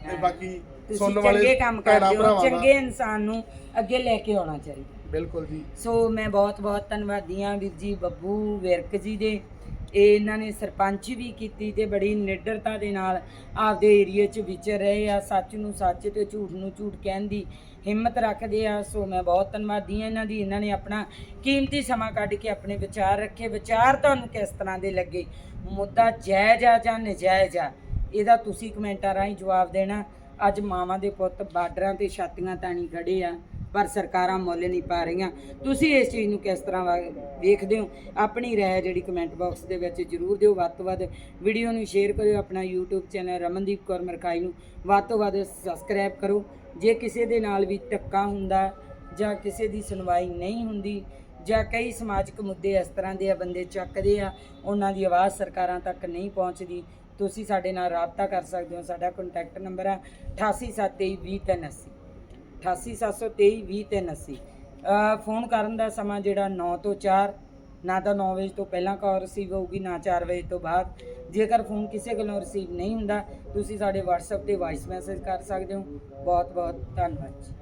ਤੇ। ਬਾਕੀ ਤੁਸੀਂ ਸੁਣਨ ਵਾਲੇ ਚੰਗੇ ਕੰਮ ਭੈਣਾਂ ਕਰਦੇ ਹੋ ਭਰਾਵਾਂ ਦਾ। ਚੰਗੇ ਇਨਸਾਨ ਨੂੰ ਅੱਗੇ ਲੈ ਕੇ ਆਉਣਾ ਚਾਹੀਦਾ। ਬਿਲਕੁਲ ਜੀ। ਸੋ ਮੈਂ ਬਹੁਤ ਬਹੁਤ ਧੰਨਵਾਦੀ ਹਾਂ ਵੀਰ ਜੀ ਬੱਬੂ ਵਿਰਕ ਜੀ ਦੇ। ਇਹ ਇਹਨਾਂ ਨੇ ਸਰਪੰਚ ਵੀ ਕੀਤੀ ਤੇ ਬੜੀ ਨਿਡਰਤਾ ਦੇ ਨਾਲ ਆਪਦੇ ਏਰੀਏ 'ਚ ਵਿਚਰ ਰਹੇ ਆ। ਸੱਚ ਨੂੰ ਸੱਚ ਤੇ ਝੂਠ ਨੂੰ ਝੂਠ ਕਹਿਣ ਦੀ ਹਿੰਮਤ ਰੱਖਦੇ ਆ। ਸੋ ਮੈਂ ਬਹੁਤ ਧੰਨਵਾਦੀ ਹਾਂ ਇਹਨਾਂ ਦੀ। ਇਹਨਾਂ ਨੇ ਆਪਣਾ ਕੀਮਤੀ ਸਮਾਂ ਕੱਢ ਕੇ ਆਪਣੇ ਵਿਚਾਰ ਰੱਖੇ। ਵਿਚਾਰ ਤੁਹਾਨੂੰ ਕਿਸ ਤਰ੍ਹਾਂ ਦੇ ਲੱਗੇ? ਮੁੱਦਾ ਜਾਇਜ਼ ਆ ਜਾਂ ਨਜਾਇਜ਼ ਆ? ਇਹਦਾ ਤੁਸੀਂ ਕਮੈਂਟਾਂ ਰਾਹੀਂ ਜਵਾਬ ਦੇਣਾ। ਅੱਜ ਮਾਵਾਂ ਦੇ ਪੁੱਤ ਬਾਰਡਰਾਂ ਤੇ ਛਾਤੀਆਂ ਤਾਣੀ ਖੜੇ ਆ, ਪਰ ਸਰਕਾਰਾਂ ਮੁੱਲ ਨਹੀਂ ਪਾ ਰਹੀਆਂ। ਤੁਸੀਂ ਇਸ ਚੀਜ਼ ਨੂੰ ਕਿਸ ਤਰ੍ਹਾਂ ਵਾ- ਵੇਖਦੇ ਹੋ? ਆਪਣੀ ਰਾਏ ਜਿਹੜੀ ਕਮੈਂਟ ਬਾਕਸ ਦੇ ਵਿੱਚ ਜਰੂਰ ਦਿਓ। ਵੱਧ ਤੋਂ ਵੱਧ ਵੀਡੀਓ ਨੂੰ ਸ਼ੇਅਰ ਕਰਿਓ। ਆਪਣਾ YouTube ਚੈਨਲ ਰਮਨਦੀਪ ਕੌਰ ਮਰਕਾਈ ਨੂੰ ਵੱਧ ਤੋਂ ਵੱਧ ਸਬਸਕ੍ਰਾਈਬ ਕਰੋ। ਜੇ ਕਿਸੇ ਦੇ ਨਾਲ ਵੀ ਧੱਕਾ ਹੁੰਦਾ ਜਾਂ ਕਿਸੇ ਦੀ ਸੁਣਵਾਈ ਨਹੀਂ ਹੁੰਦੀ ਜਾਂ ਕਈ ਸਮਾਜਿਕ ਮੁੱਦੇ ਇਸ ਤਰ੍ਹਾਂ ਦੇ ਆ, ਬੰਦੇ ਚੱਕਦੇ ਆ, ਉਹਨਾਂ ਦੀ ਆਵਾਜ਼ ਸਰਕਾਰਾਂ ਤੱਕ ਨਹੀਂ ਪਹੁੰਚਦੀ ਤੁਸੀਂ ਸਾਡੇ ਨਾਲ ਰਾਬਤਾ ਕਰ ਸਕਦੇ ਹੋ। ਸਾਡਾ ਕੰਟੈਕਟ ਨੰਬਰ ਆ 8873202380 8873202380 ਅ ਫੋਨ ਕਰਨ ਦਾ ਸਮਾਂ ਜਿਹੜਾ 9 ਤੋਂ 4 ਨਾ ਤਾਂ 9 ਵਜੇ ਤੋਂ ਪਹਿਲਾਂ ਕਾਲ ਰਿਸੀਵ ਹੋਊਗੀ, ਨਾ 4 ਵਜੇ ਤੋਂ ਬਾਅਦ। ਜੇਕਰ ਫੋਨ ਕਿਸੇ ਕੋਲੋਂ ਰਿਸੀਵ ਨਹੀਂ ਹੁੰਦਾ, ਤੁਸੀਂ ਸਾਡੇ WhatsApp ਤੇ ਵਾਇਸ ਮੈਸੇਜ ਕਰ ਸਕਦੇ ਹੋ। ਬਹੁਤ ਬਹੁਤ ਧੰਨਵਾਦ ਜੀ।